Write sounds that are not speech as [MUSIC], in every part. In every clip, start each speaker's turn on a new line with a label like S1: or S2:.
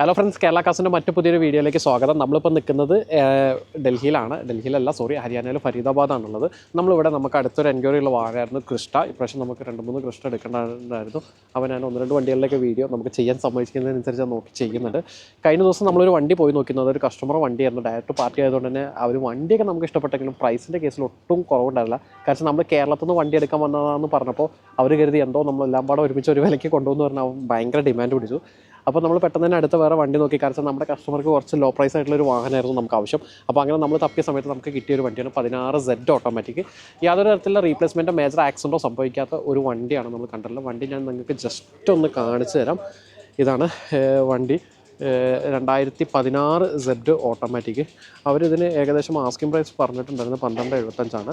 S1: Hello friends Kerala കാസിന്റെ മറ്റു പുതിയൊരു വീഡിയോയിലേക്ക് സ്വാഗതം. നമ്മളിപ്പോൾ നിൽക്കുന്നത് ഡൽഹിയിലാണ്. ഡൽഹിയിലല്ല സോറി ഹരിയാനയിൽ ഫരീദാബാദാണുള്ളത്. നമ്മളിവിടെ നമുക്ക് അടുത്തൊരു എൻക്വയറി ഉള്ള വാഹനമായിരുന്നു കൃഷ്ണ. ഇപ്രാവശ്യം നമുക്ക് രണ്ട് മൂന്ന് കൃഷ്ണ എടുക്കേണ്ടതായിരുന്നു. അവൻ ഞാൻ ഒന്ന് രണ്ട് വണ്ടികളിലേക്ക് വീഡിയോ നമുക്ക് ചെയ്യാൻ സമ്മതിക്കുന്നതിനനുസരിച്ച് നോക്കി ചെയ്യുന്നുണ്ട്. കഴിഞ്ഞ ദിവസം നമ്മളൊരു വണ്ടി പോയി നോക്കുന്നത് ഒരു കസ്റ്റമർ വണ്ടിയായിരുന്നു. ഡയറക്റ്റ് പാർട്ടി ആയതുകൊണ്ട് തന്നെ അവർ വണ്ടിയൊക്കെ നമുക്ക് ഇഷ്ടപ്പെട്ടെങ്കിലും പ്രൈസിന്റെ കേസിൽ ഒട്ടും കുറവുണ്ടായില്ല. കാരണം നമ്മൾ കേരളത്തിൽ നിന്ന് വണ്ടി എടുക്കാൻ വന്നതാണെന്ന് പറഞ്ഞപ്പോൾ അവർ കരുതി എന്തോ നമ്മളെല്ലാം പാടെ ഒരുമിച്ച് ഒരു വിലയ്ക്ക് കൊണ്ടുവന്ന് പറഞ്ഞാൽ ഭയങ്കര ഡിമാൻഡ് പിടിച്ചു. അപ്പോൾ നമ്മൾ പെട്ടെന്ന് തന്നെ അടുത്ത വേറെ വണ്ടി നോക്കി. കാരണം നമ്മുടെ കസ്റ്റമർക്ക് കുറച്ച് ലോ പ്രൈസ് ആയിട്ടുള്ള ഒരു വാഹനമായിരുന്നു നമുക്ക് ആവശ്യം. അപ്പോൾ അങ്ങനെ നമ്മൾ തപ്പിയ സമയത്ത് നമുക്ക് കിട്ടിയ ഒരു വണ്ടിയാണ് പതിനാറ് സെഡ് ഓട്ടോമാറ്റിക് യാതൊരു തരത്തിലുള്ള റീപ്ലേസ്മെന്റോ മേജർ ആക്സിഡന്റോ സംഭവിക്കാത്ത ഒരു വണ്ടിയാണ് നമ്മൾ കണ്ടിട്ടുള്ളത്. വണ്ടി ഞാൻ നിങ്ങൾക്ക് ജസ്റ്റ് ഒന്ന് കാണിച്ചു തരാം. ഇതാണ് വണ്ടി. രണ്ടായിരത്തി പതിനാറ് സെഡ് ഓട്ടോമാറ്റിക് അവരിതിന് ഏകദേശം ആസ്കിംഗ് പ്രൈസ് പറഞ്ഞിട്ടുണ്ടായിരുന്നത് പന്ത്രണ്ട് എഴുപത്തഞ്ചാണ്.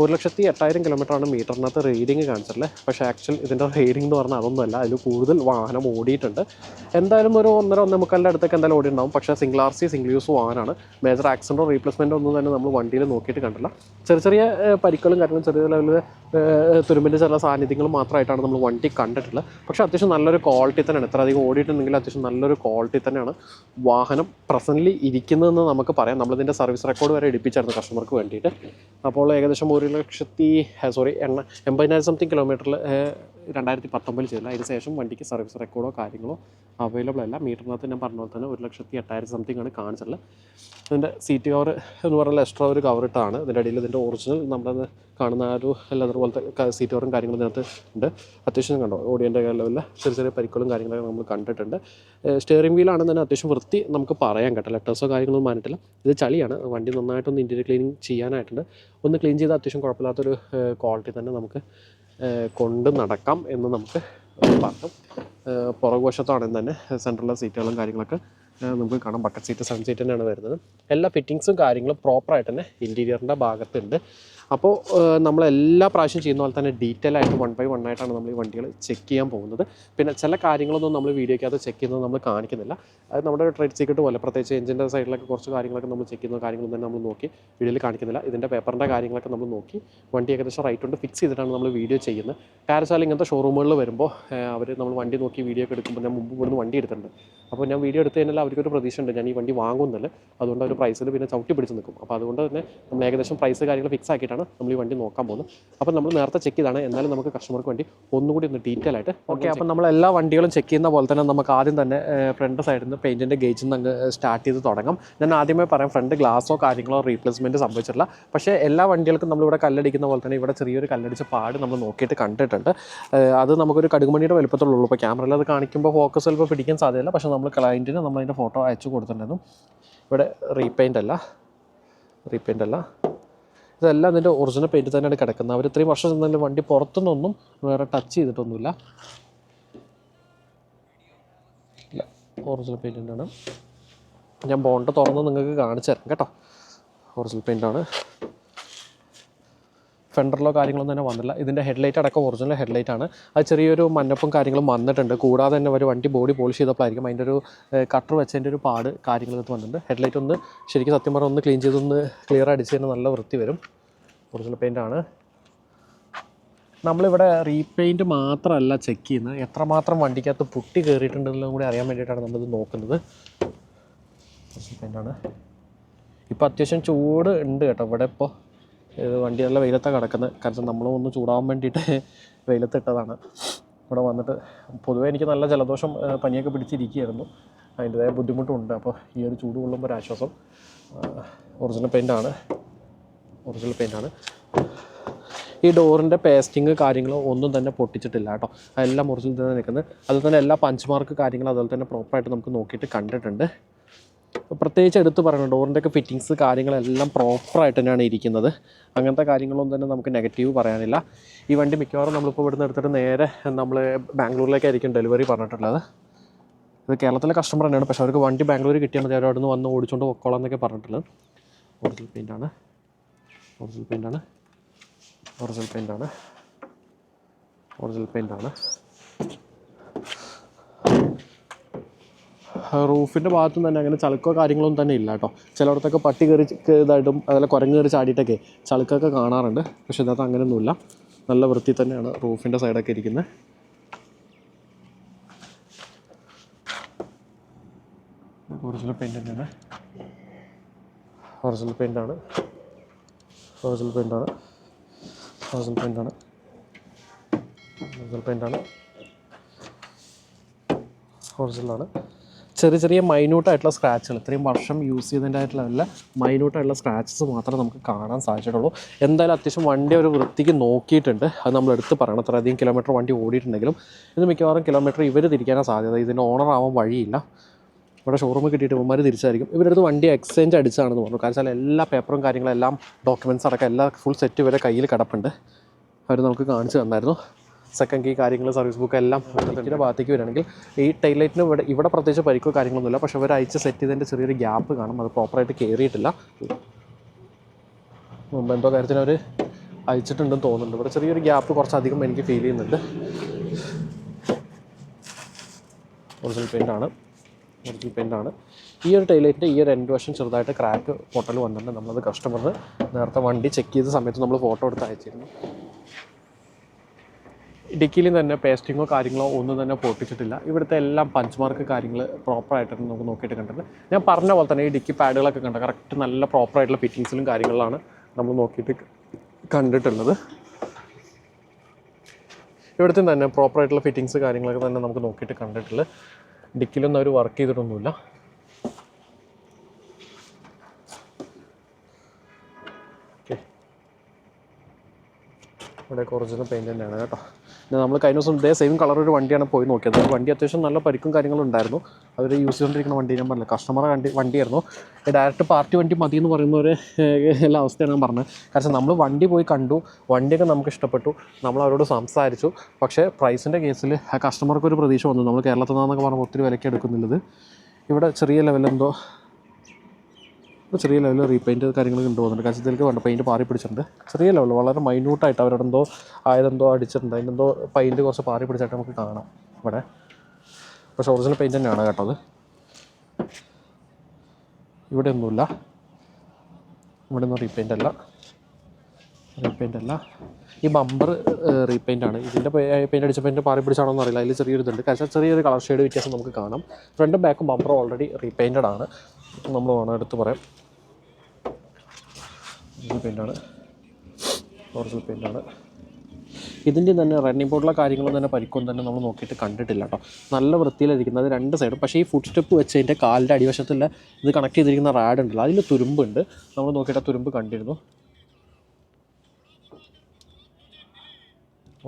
S1: ഒരു ലക്ഷത്തി എട്ടായിരം കിലോമീറ്ററാണ് മീറ്ററിനകത്ത് റീഡിങ് കാണിച്ചിട്ടുള്ളത്. പക്ഷേ ആക്ച്വൽ ഇതിന്റെ റീഡിംഗ് എന്ന് പറഞ്ഞാൽ അതൊന്നുമല്ല. അതിൽ കൂടുതൽ വാഹനം ഓടിയിട്ടുണ്ട്. എന്തായാലും ഒരു ഒന്നര ഒന്നേ മുക്കാലിന്റെ അടുത്തൊക്കെ എന്തായാലും ഓടിയിട്ടുണ്ടാവും. പക്ഷേ single R C single use വാഹനമാണ്. മേജർ ആക്സിഡന്റോ റീപ്ലേസ്മെന്റോ ഒന്നും തന്നെ നമ്മൾ വണ്ടിയിൽ നോക്കിയിട്ട് കണ്ടില്ല ചെറിയ ചെറിയ പരിക്കുകളും കാര്യങ്ങളും ചെറിയ ലെവലിൽ തുരുമ്പിന്റെ ചില സാന്നിധ്യങ്ങളും മാത്രമായിട്ടാണ് നമ്മൾ വണ്ടി കണ്ടിട്ടുള്ളത്. പക്ഷേ അത്യാവശ്യം നല്ലൊരു ക്വാളിറ്റി തന്നെയാണ്. എത്ര അധികം ഓടിയിട്ടുണ്ടെങ്കിൽ അത്യാവശ്യം നല്ലൊരു ക്വാളിറ്റി തന്നെയാണ് വാഹനം പ്രസന്റ്ലി ഇരിക്കുന്നതെന്ന് നമുക്ക് പറയാം. നമ്മളിതിന്റെ സർവീസ് റെക്കോർഡ് വരെ എടുപ്പിച്ചായിരുന്നു കസ്റ്റമർക്ക് വേണ്ടിയിട്ട്. അപ്പോൾ ഏകദേശം ഒരു ലക്ഷത്തി സോറി എണ്ണ എൺപതിനായിരം സംതിങ് കിലോമീറ്ററിൽ രണ്ടായിരത്തി പത്തൊമ്പതിൽ ചെയ്തില്ല. അതിന് ശേഷം വണ്ടിക്ക് സർവീസ് റെക്കോർഡോ കാര്യങ്ങളോ അവൈലബിൾ അല്ല. മീറ്ററിനകത്ത് ഞാൻ പറഞ്ഞ പോലെ തന്നെ ഒരു ലക്ഷത്തി എട്ടായിരം സംതിങ് ആണ് കാണിച്ചിട്ടുള്ളത്. ഇതിന്റെ സീറ്റ് കവർ എന്ന് പറഞ്ഞാൽ എക്സ്ട്രാ ഒരു കവർ ഇട്ടാണ്. ഇതിന്റെ അടിയിൽ ഇതിന്റെ ഒറിജിനൽ നമ്മുടെ കാണുന്ന ആ ഒരു ലെതർ പോലത്തെ സീറ്റ് കവറും കാര്യങ്ങളും ഇതിനകത്ത് ഉണ്ട്. അത്യാവശ്യം കണ്ടോ? ഓഡിയന്റെ ലെവലിൽ ചെറിയ ചെറിയ പരിക്കുകളും കാര്യങ്ങളൊക്കെ നമ്മൾ കണ്ടിട്ടുണ്ട്. സ്റ്റിയറിംഗ് വീലാണ് തന്നെ അത്യാവശ്യം വൃത്തി നമുക്ക് പറയാൻ കേട്ടോ. ലെറ്റേഴ്സോ കാര്യങ്ങളൊന്നും മാനിട്ടില്ല. ഇത് ചളിയാണ്. വണ്ടി നന്നായിട്ടൊന്ന് ഇന്റീരിയർ ക്ലീനിങ് ചെയ്യാനായിട്ടുണ്ട്. ഒന്ന് ക്ലീൻ ചെയ്താൽ അത്യാവശ്യം കുഴപ്പമില്ലാത്തൊരു ക്വാളിറ്റി തന്നെ നമുക്ക് കൊണ്ട് നടക്കാം എന്ന് നമുക്ക് ഏഹ് പുറകുവശത്താണെങ്കിൽ തന്നെ സെൻട്രലിലെ സീറ്റുകളും കാര്യങ്ങളൊക്കെ നമുക്ക് കാണാം. ബക്കറ്റ് സീറ്റ് സൺ സീറ്റ് തന്നെയാണ് വരുന്നത്. എല്ലാ ഫിറ്റിങ്സും കാര്യങ്ങളും പ്രോപ്പറായിട്ട് തന്നെ ഇന്റീരിയറിന്റെ ഭാഗത്തുണ്ട്. അപ്പോൾ നമ്മൾ എല്ലാ പ്രാവശ്യം ചെയ്യുന്ന പോലെ തന്നെ ഡീറ്റെയിൽ ആയിട്ട് വൺ ബൈ വൺ ആയിട്ടാണ് നമ്മൾ ഈ വണ്ടികൾ ചെക്ക് ചെയ്യാൻ പോകുന്നത്. പിന്നെ ചില കാര്യങ്ങളൊന്നും നമ്മൾ വീഡിയോയ്ക്കകത്ത് ചെക്ക് ചെയ്യുന്നത് നമ്മൾ കാണിക്കുന്നില്ല. അത് നമ്മുടെ ട്രേഡ് സീക്രട്ട് പോലെ പ്രത്യേകിച്ച് എഞ്ചിന്റെ സൈഡിലൊക്കെ കുറച്ച് കാര്യങ്ങളൊക്കെ നമ്മൾ ചെക്ക് ചെയ്യുന്ന കാര്യങ്ങളൊന്നും തന്നെ നമ്മൾ നോക്കി വീഡിയോയിൽ കാണിക്കുന്നില്ല. ഇതിന്റെ പേപ്പറിന്റെ കാര്യങ്ങളൊക്കെ നമ്മൾ നോക്കി വണ്ടി ഏകദേശം റൈറ്റ് ഉണ്ട് ഫിക്സ് ചെയ്തിട്ടാണ് നമ്മൾ വീഡിയോ ചെയ്യുന്നത്. കാരണം ഇങ്ങനത്തെ ഷോറൂമുകളിൽ വരുമ്പോൾ അവർ നമ്മൾ വണ്ടി നോക്കി വീഡിയോ ഒക്കെ എടുക്കുമ്പോൾ ഞാൻ മുമ്പ് ഇവിടുന്ന് വണ്ടി എടുത്തിട്ടുണ്ട്. അപ്പോൾ ഞാൻ വീഡിയോ എടുത്ത് കഴിഞ്ഞാൽ അവർക്കൊരു പ്രതീക്ഷ ഉണ്ട് ഞാൻ ഈ വണ്ടി വാങ്ങുന്നില്ല അതുകൊണ്ട് അവർ പ്രൈസിൽ പിന്നെ ചവിട്ടി പിടിച്ച് നിൽക്കും. അപ്പോൾ അതുകൊണ്ട് തന്നെ നമ്മൾ ഏകദേശം പ്രൈസ് കാര്യങ്ങൾ ഫിക്സ് ആക്കിയിട്ടാണ് നമ്മൾ ഈ വണ്ടി നോക്കാൻ പോകുന്നത് അപ്പോൾ നമ്മൾ നേരത്തെ ചെക്ക് ചെയ്താണ് എന്നാലും നമുക്ക് കസ്റ്റമർക്ക് വേണ്ടി ഒന്നുകൂടി ഒന്ന് ഡീറ്റെയിൽ ആയിട്ട് ഓക്കെ അപ്പോൾ നമ്മൾ എല്ലാ വണ്ടികളും ചെക്ക് ചെയ്യുന്ന പോലെ തന്നെ നമുക്ക് ആദ്യം തന്നെ ഫ്രണ്ട് സൈഡിൽ നിന്ന് പെയിന്റിന്റെ ഗേജിൽ നിന്ന് അങ്ങ് സ്റ്റാർട്ട് ചെയ്ത് തുടങ്ങാം. ഞാൻ ആദ്യമേ പറയാം ഫ്രണ്ട് ഗ്ലാസോ കാര്യങ്ങളോ റീപ്ലേസ്മെന്റ് സംഭവിച്ചിട്ടില്ല. പക്ഷേ എല്ലാ വണ്ടികൾക്കും നമ്മളിവിടെ കല്ലടിക്കുന്ന പോലെ തന്നെ ഇവിടെ ചെറിയൊരു കല്ലടിച്ച പാട് നമ്മൾ നോക്കിയിട്ട് കണ്ടിട്ടുണ്ട്. അത് നമുക്കൊരു കടുകുമണിയുടെ വലുപ്പത്തിലുള്ളൂ. ഇപ്പോൾ ക്യാമറയിൽ അത് കാണിക്കുമ്പോൾ ഫോക്കസ് ചിലപ്പോൾ പിടിക്കാൻ സാധ്യതയില്ല. പക്ഷേ നമ്മൾ ക്ലയന്റിന് നമ്മളതിന്റെ ഫോട്ടോ അയച്ചു കൊടുത്തിട്ടുണ്ടായിരുന്നു. ഇവിടെ റീപെയിന്റ് അല്ല. റീപെയിന്റ് അല്ല. ഇതെല്ലാം ഇതിന്റെ ഒറിജിനൽ പെയിന്റ് തന്നെയാണ് കിടക്കുന്നത്. അവർ ഇത്രയും വർഷം ചെന്നാലും വണ്ടി പുറത്തുനിന്നൊന്നും വേറെ ടച്ച് ചെയ്തിട്ടൊന്നുമില്ല. ഒറിജിനൽ പെയിന്റ് തന്നെയാണ്. ഞാൻ ബോണ്ട് തുറന്ന് നിങ്ങൾക്ക് കാണിച്ചു തരാം കേട്ടോ ഒറിജിനൽ പെയിന്റാണ് ഫെൻഡറിലോ കാര്യങ്ങളൊന്നും തന്നെ വന്നില്ല. ഇതിന്റെ ഹെഡ്ലൈറ്റ് അടക്കം ഒറിജിനൽ ഹെഡ്ലൈറ്റ് ആണ്. അത് ചെറിയൊരു മഞ്ഞപ്പും കാര്യങ്ങളും വന്നിട്ടുണ്ട്. കൂടാതെ തന്നെ ഒരു വണ്ടി ബോഡി പോളിഷ് ചെയ്തപ്പോഴായിരിക്കും അതിന്റെ ഒരു കട്ടർ വെച്ചതിന്റെ ഒരു പാട് കാര്യങ്ങളൊക്കെ വന്നിട്ടുണ്ട്. ഹെഡ്ലൈറ്റ് ഒന്ന് ശരിക്കും സത്യം പറഞ്ഞാൽ ഒന്ന് ക്ലീൻ ചെയ്തൊന്ന് ക്ലിയർ അടിച്ച് കഴിഞ്ഞാൽ നല്ല വൃത്തി വരും. ഒറിജിനൽ പെയിന്റ് ആണ്. നമ്മളിവിടെ റീപെയിന്റ് മാത്രമല്ല ചെക്ക് ചെയ്യുന്നത്. എത്രമാത്രം വണ്ടിക്കകത്ത് പുട്ടി കയറിയിട്ടുണ്ടെന്നും കൂടി അറിയാൻ വേണ്ടിയിട്ടാണ് നമ്മളിത് നോക്കുന്നത്. പെയിന്റാണ് ഇപ്പോൾ അത്യാവശ്യം ചൂട് ഉണ്ട് കേട്ടോ ഇവിടെ ഇപ്പോൾ ഇത് വണ്ടി നല്ല വെയിലത്താണ് കിടക്കുന്നത് കാരണം നമ്മളും ഒന്ന് ചൂടാവാൻ വേണ്ടിയിട്ട് [LAUGHS] വെയിലത്തിട്ടതാണ്. ഇവിടെ വന്നിട്ട് പൊതുവേ എനിക്ക് നല്ല ജലദോഷം പനിയൊക്കെ പിടിച്ചിരിക്കുകയായിരുന്നു. അതിന്റെതായ ബുദ്ധിമുട്ടുണ്ട്. അപ്പോൾ ഈ ഒരു ചൂട് കൊള്ളുമ്പോൾ ഒരു ആശ്വാസം ഒറിജിനൽ പെയിന്റാണ് ഒറിജിനൽ പെയിന്റാണ് ഈ ഡോറിന്റെ പേസ്റ്റിങ് കാര്യങ്ങളോ ഒന്നും തന്നെ പൊട്ടിച്ചിട്ടില്ല കേട്ടോ. അതെല്ലാം ഒറിജിനൽ തന്നെ നിൽക്കുന്നത് അതുപോലെ തന്നെ എല്ലാ പഞ്ച് മാർക്ക് കാര്യങ്ങളും അതുപോലെ തന്നെ പ്രോപ്പറായിട്ട് നമുക്ക് നോക്കിയിട്ട് കണ്ടിട്ടുണ്ട്. പ്രത്യേകിച്ച് എടുത്ത് പറയണം ഡോറിന്റെ ഒക്കെ ഫിറ്റിങ്സ് കാര്യങ്ങളെല്ലാം പ്രോപ്പറായിട്ട് തന്നെയാണ് ഇരിക്കുന്നത്. അങ്ങനത്തെ കാര്യങ്ങളൊന്നും തന്നെ നമുക്ക് നെഗറ്റീവ് പറയാനില്ല. ഈ വണ്ടി മിക്കവാറും നമ്മളിപ്പോൾ ഇവിടുന്ന് എടുത്തിട്ട് നേരെ നമ്മൾ ബാംഗ്ലൂരിലേക്കായിരിക്കും ഡെലിവറി പറഞ്ഞിട്ടുള്ളത്. ഇത് കേരളത്തിലെ കസ്റ്റമർ തന്നെയാണ് പക്ഷേ അവർക്ക് വണ്ടി ബാംഗ്ലൂർ കിട്ടിയാൽ മതി. അവർ അവിടെ നിന്ന് വന്ന് ഓടിച്ചുകൊണ്ട് പൊക്കോളാം എന്നൊക്കെ പറഞ്ഞിട്ടുള്ളത്. ഒറിജിനൽ പെയിന്റാണ് ഒറിജിനൽ പെയിന്റാണ് ഒറിജിനൽ പെയിന്റാണ് ഒറിജിനൽ പെയിന്റാണ് റൂഫിന്റെ ഭാഗത്തും തന്നെ അങ്ങനെ ചളുക്കോ കാര്യങ്ങളൊന്നും തന്നെ ഇല്ല കേട്ടോ. ചിലയിടത്തൊക്കെ പട്ടി കയറി ഇതായിട്ടും അതുപോലെ കുരങ്ങ് കയറി ചാടിയിട്ടൊക്കെ ചളുക്കൊക്കെ കാണാറുണ്ട്. പക്ഷെ ഇതിനകത്ത് അങ്ങനെയൊന്നുമില്ല. നല്ല വൃത്തി തന്നെയാണ് റൂഫിന്റെ സൈഡൊക്കെ ഇരിക്കുന്നത് ഒറിജിനൽ പെയിന്റ് തന്നെയാണ്. ഒറിജിനൽ പെയിന്റാണ് ഒറിജിനൽ പെയിന്റാണ് ഒറിജിനൽ പെയിന്റാണ് ഒറിജിനൽ പെയിന്റാണ് ഒറിജിനലാണ് ചെറിയ ചെറിയ മൈന്യൂട്ടായിട്ടുള്ള സ്ക്രാച്ചുകൾ. ഇത്രയും വർഷം യൂസ് ചെയ്തതിന്റെ ആയിട്ടുള്ള വല്ല മൈന്യൂട്ടായിട്ടുള്ള സ്ക്രാച്ചസ് മാത്രമേ നമുക്ക് കാണാൻ സാധിച്ചിട്ടുള്ളൂ. എന്തായാലും അത്യാവശ്യം വണ്ടി ഒരു വൃത്തിക്ക് നോക്കിയിട്ടുണ്ട്. അത് നമ്മൾ എടുത്ത് പറയണം. അത്രയധികം കിലോമീറ്റർ വണ്ടി ഓടിയിട്ടുണ്ടെങ്കിലും ഇത് മിക്കവാറും കിലോമീറ്റർ ഇവർ തിരിക്കാനാണ് സാധ്യത. ഇതിന്റെ ഓണർ ആവാൻ വഴിയില്ല. ഇവിടെ ഷോറൂമിൽ കിട്ടിയിട്ട് ഇവന്മാർ തിരിച്ചായിരിക്കും. ഇവരടുത്ത് വണ്ടി എക്സ്ചേഞ്ച് അടിച്ചാണെന്ന് പറഞ്ഞു. കാരണം എല്ലാ പേപ്പറും കാര്യങ്ങളും എല്ലാം ഡോക്യുമെന്റ്സ് അടക്കം എല്ലാ ഫുൾ സെറ്റ് ഇവരെ കയ്യിൽ കിടപ്പുണ്ട്. അവർ നമുക്ക് കാണിച്ചു തന്നായിരുന്നു. സെക്കൻഡ് കീ കാര്യങ്ങൾ സർവീസ് ബുക്ക് എല്ലാം ഇതിന്റെ ഭാഗത്തേക്ക് വരികയാണെങ്കിൽ ഈ ടൈൽ ഇവിടെ ഇവിടെ പ്രത്യേകിച്ച് പരിക്കോ കാര്യങ്ങളൊന്നുമില്ല. പക്ഷെ അവർ അയച്ച് സെറ്റ് ചെയ്തതിന്റെ ചെറിയൊരു ഗ്യാപ്പ് കാണും. അത് പ്രോപ്പറായിട്ട് കയറിയിട്ടില്ല മുമ്പ് എന്തോ കാര്യത്തിന് അവർ അയച്ചിട്ടുണ്ടെന്ന് തോന്നുന്നുണ്ട്. ഇവിടെ ചെറിയൊരു ഗ്യാപ്പ് കുറച്ചധികം എനിക്ക് ഫീൽ ചെയ്യുന്നുണ്ട്. ഒറിജിനൽ പെയിന്റാണ് ഒറിജിനൽ പെയിന്റാണ് ഈ ഒരു ടൈലൈറ്റിന്റെ ഈ ഒരു എൻഡ് വശം ചെറുതായിട്ട് ക്രാക്ക് പൊട്ടൽ വന്നിട്ടുണ്ട്. നമ്മളത് കസ്റ്റമറിന് നേരത്തെ വണ്ടി ചെക്ക് ചെയ്ത സമയത്ത് നമ്മൾ ഫോട്ടോ എടുത്ത് അയച്ചിരുന്നു. ഇടുക്കിയിൽ തന്നെ പേസ്റ്റിങ്ങോ കാര്യങ്ങളോ ഒന്നും തന്നെ പൊട്ടിച്ചിട്ടില്ല. ഇവിടുത്തെ എല്ലാം പഞ്ച് മാർക്ക് കാര്യങ്ങൾ പ്രോപ്പറായിട്ട് നമുക്ക് നോക്കിയിട്ട് കണ്ടിട്ടുണ്ട് ഞാൻ പറഞ്ഞ പോലെ തന്നെ ഈ ഡിക്കി പാഡുകളൊക്കെ കണ്ട കറക്റ്റ് നല്ല പ്രോപ്പറായിട്ടുള്ള ഫിറ്റിങ്സിലും കാര്യങ്ങളിലാണ് നമ്മൾ നോക്കിയിട്ട് കണ്ടിട്ടുള്ളത്. ഇവിടുത്തെ തന്നെ പ്രോപ്പറായിട്ടുള്ള ഫിറ്റിങ്സ് കാര്യങ്ങളൊക്കെ തന്നെ നമുക്ക് നോക്കിയിട്ട് കണ്ടിട്ടുള്ളത്. ഡിക്കിലൊന്നും അവർ വർക്ക് ചെയ്തിട്ടൊന്നുമില്ല. ഇവിടെ ഒറിജിനൽ പെയിന്റ് തന്നെയാണ് കേട്ടോ. നമ്മൾ കഴിഞ്ഞ ദിവസം ഇതേ സെയിം കളർ ഒരു വണ്ടിയാണ് പോയി നോക്കിയത്. വണ്ടി അത്യാവശ്യം നല്ല പരിക്കും കാര്യങ്ങളും ഉണ്ടായിരുന്നു. അവർ യൂസ് ചെയ്തുകൊണ്ടിരിക്കുന്ന വണ്ടി ഞാൻ പറഞ്ഞില്ല കസ്റ്റമറെ വണ്ടി വണ്ടിയായിരുന്നു. ഡയറക്റ്റ് പാർട്ടി വണ്ടി മതി എന്ന് പറയുന്ന ഒരു എല്ലാ അവസ്ഥയാണ് ഞാൻ പറഞ്ഞത്. കാരണം നമ്മൾ വണ്ടി പോയി കണ്ടു വണ്ടിയൊക്കെ നമുക്ക് ഇഷ്ടപ്പെട്ടു നമ്മൾ അവരോട് സംസാരിച്ചു. പക്ഷേ പ്രൈസിന്റെ കേസിൽ ആ കസ്റ്റമർക്ക് ഒരു പ്രതീക്ഷ വന്നു. നമ്മൾ കേരളത്തിൽ നിന്നൊക്കെ പറഞ്ഞാൽ ഒത്തിരി വിലയ്ക്ക് എടുക്കുന്നുള്ളത്. ഇവിടെ ചെറിയ ലെവലെന്തോ ചെറിയ ലെവലിൽ റീപെയിന്റ് കാര്യങ്ങൾ കൊണ്ടുപോകുന്നുണ്ട് കച്ചത്തിലേക്ക് വേണ്ട പെയിന്റ് പാറി പിടിച്ചിട്ടുണ്ട്. ചെറിയ ലെവൽ വളരെ മൈന്യൂട്ടായിട്ട് അവരുടെ എന്തോ ആയതെന്തോ അടിച്ചിട്ടുണ്ട്. അതിന്റെ എന്തോ പെയിന്റ് കുറച്ച് പാറി പിടിച്ചായിട്ട് നമുക്ക് കാണാം ഇവിടെ. പക്ഷേ ഒറിജിനൽ പെയിന്റ് തന്നെയാണ് കേട്ടത് ഇവിടെ ഒന്നുമില്ല. ഇവിടെ ഒന്നും റീപെയിന്റ് അല്ല. റീപെയിന്റ് അല്ല. ഈ ബമ്പർ റീപെയിന്റ് ആണ്. ഇതിന്റെ പെയിന്റ് അടിച്ച പെയിന്റ് പാറി പിടിച്ചാണോ എന്ന് അറിയില്ല അതിൽ ചെറിയൊരു ഇതുണ്ട്. കാരണം ചെറിയൊരു കളർ ഷെയ്ഡ് വ്യത്യാസം നമുക്ക് കാണാം. ഫ്രണ്ടും ബാക്കും ബമ്പർ ഓൾറെഡി റീപെയിന്റഡ് ആണ്. നമ്മൾ വേണം എടുത്ത് പറയാം. ഒറിജിനൽ പെയിന്റാണ് ഒറിജിനൽ പെയിന്റാണ് ഇതിന്റെ തന്നെ റണ്ണിങ് ബോർഡിലെ കാര്യങ്ങളും തന്നെ പരിക്കും തന്നെ നമ്മൾ നോക്കിയിട്ട് കണ്ടിട്ടില്ല കേട്ടോ. നല്ല വൃത്തിയിലിരിക്കുന്നത് രണ്ട് സൈഡും പക്ഷേ ഈ ഫുഡ് സ്റ്റെപ്പ് വെച്ച് അതിന്റെ കാലിന്റെ അടിവശത്തുള്ള ഇത് കണക്ട് ചെയ്തിരിക്കുന്ന റാഡ് ഉണ്ടല്ലോ. അതിൽ തുരുമ്പുണ്ട്. നമ്മൾ നോക്കിയിട്ട് തുരുമ്പ് കണ്ടിരുന്നു.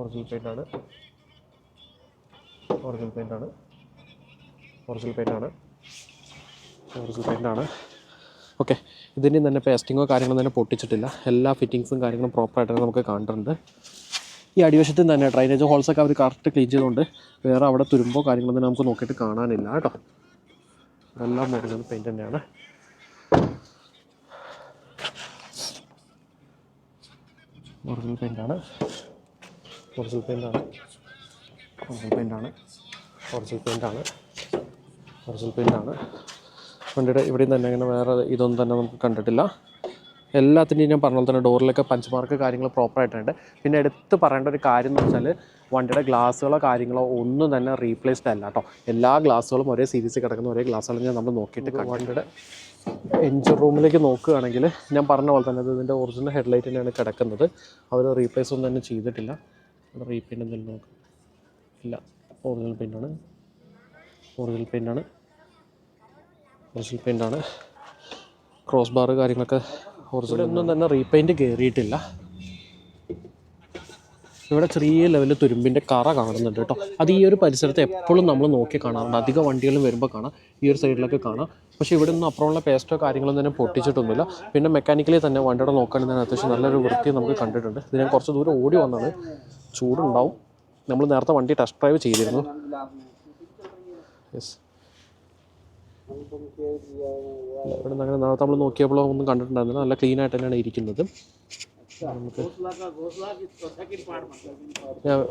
S1: ഒറിജിനൽ പെയിന്റാണ് ഒറിജിനൽ പെയിന്റാണ് ഒറിജിനൽ പെയിന്റാണ് ഒറിജിനൽ പെയിന്റാണ് ഓക്കെ ഇതിന്റെ തന്നെ പേസ്റ്റിങ്ങോ കാര്യങ്ങളും തന്നെ പൊട്ടിച്ചിട്ടില്ല. എല്ലാ ഫിറ്റിങ്സും കാര്യങ്ങളും പ്രോപ്പറായിട്ട് തന്നെ നമുക്ക് കണ്ടിട്ടുണ്ട് ഈ അടിവശത്തും തന്നെ ഡ്രൈനേജ് ഹോൾസൊക്കെ അവർ കറക്റ്റ് ക്ലീൻ ചെയ്തുകൊണ്ട് വേറെ അവിടെ തുരുമ്പോ കാര്യങ്ങളും തന്നെ നമുക്ക് നോക്കിയിട്ട് കാണാനില്ല കേട്ടോ. എല്ലാം നോക്കുന്നത് പെയിന്റ് തന്നെയാണ്. ഒറിജിനൽ പെയിന്റാണ് ഒറിജിനൽ പെയിന്റാണ് ഒറിജിനൽ പെയിന്റാണ് ഒറിജിനൽ പെയിന്റാണ് ഒറിജിനൽ പെയിന്റാണ് വണ്ടിയുടെ ഇവിടെയും തന്നെ അങ്ങനെ വേറെ ഇതൊന്നും തന്നെ നമുക്ക് കണ്ടിട്ടില്ല. എല്ലാത്തിന്റെയും ഞാൻ പറഞ്ഞ പോലെ തന്നെ ഡോറിലൊക്കെ പഞ്ച് മാർക്ക് കാര്യങ്ങൾ പ്രോപ്പറായിട്ടുണ്ട് പിന്നെ എടുത്ത് പറയേണ്ട ഒരു കാര്യം എന്ന് വെച്ചാൽ വണ്ടിയുടെ ഗ്ലാസ്സുകളോ കാര്യങ്ങളോ ഒന്നും തന്നെ റീപ്ലേസ്ഡ് അല്ല കേട്ടോ എല്ലാ ഗ്ലാസ്സുകളും ഒരേ സീരീസിൽ കിടക്കുന്ന ഒരേ ഗ്ലാസ്സുകളും ഞാൻ നമ്മൾ നോക്കിയിട്ട്. വണ്ടിയുടെ എഞ്ചിൻ റൂമിലേക്ക് നോക്കുകയാണെങ്കിൽ ഞാൻ പറഞ്ഞ പോലെ തന്നെ ഇത് ഇതിന്റെ ഒറിജിനൽ ഹെഡ്ലൈറ്റ് തന്നെയാണ് കിടക്കുന്നത്. അവർ റീപ്ലേസ് ഒന്നും തന്നെ ചെയ്തിട്ടില്ല. റീപെയിന്റ് എന്തെങ്കിലും നോക്കാം. ഇല്ല ഒറിജിനൽ പെയിന്റാണ് ഒറിജിനൽ പെയിന്റാണ് ഒറിജിനൽ ആണ്. ക്രോസ് ബാർ കാര്യങ്ങളൊക്കെ ഒറിജിനൽ ഒന്നും തന്നെ റീപെയിന്റ് കയറിയിട്ടില്ല ഇവിടെ ചെറിയ ലെവലിൽ തുരുമ്പിന്റെ കറ കാണുന്നുണ്ട് കേട്ടോ. അത് ഈ ഒരു പരിസരത്ത് എപ്പോഴും നമ്മൾ നോക്കി കാണാറുണ്ട്. അധിക വണ്ടികളും വരുമ്പോൾ കാണാം. ഈ ഒരു സൈഡിലൊക്കെ കാണാം. പക്ഷേ ഇവിടെ ഒന്നും അപ്പുറമുള്ള പേസ്റ്റോ കാര്യങ്ങളും തന്നെ പൊട്ടിച്ചിട്ടൊന്നുമില്ല. പിന്നെ മെക്കാനിക്കലി തന്നെ വണ്ടിയുടെ നോക്കുകയാണെങ്കിൽ തന്നെ അത്യാവശ്യം നല്ലൊരു വൃത്തി നമുക്ക് കണ്ടിട്ടുണ്ട്. ഇത് ഞാൻ കുറച്ച് ദൂരം ഓടി വന്നാണ് ചൂടുണ്ടാവും. നമ്മൾ നേരത്തെ വണ്ടി ടെസ്റ്റ് ഡ്രൈവ് ചെയ്തിരുന്നു. യെസ് ഇവിടെ നിന്ന് അങ്ങനെ നമ്മൾ നോക്കിയപ്പോൾ ഒന്നും കണ്ടിട്ടുണ്ടായിരുന്നില്ല. നല്ല ക്ലീൻ ആയിട്ട് തന്നെയാണ് ഇരിക്കുന്നത്.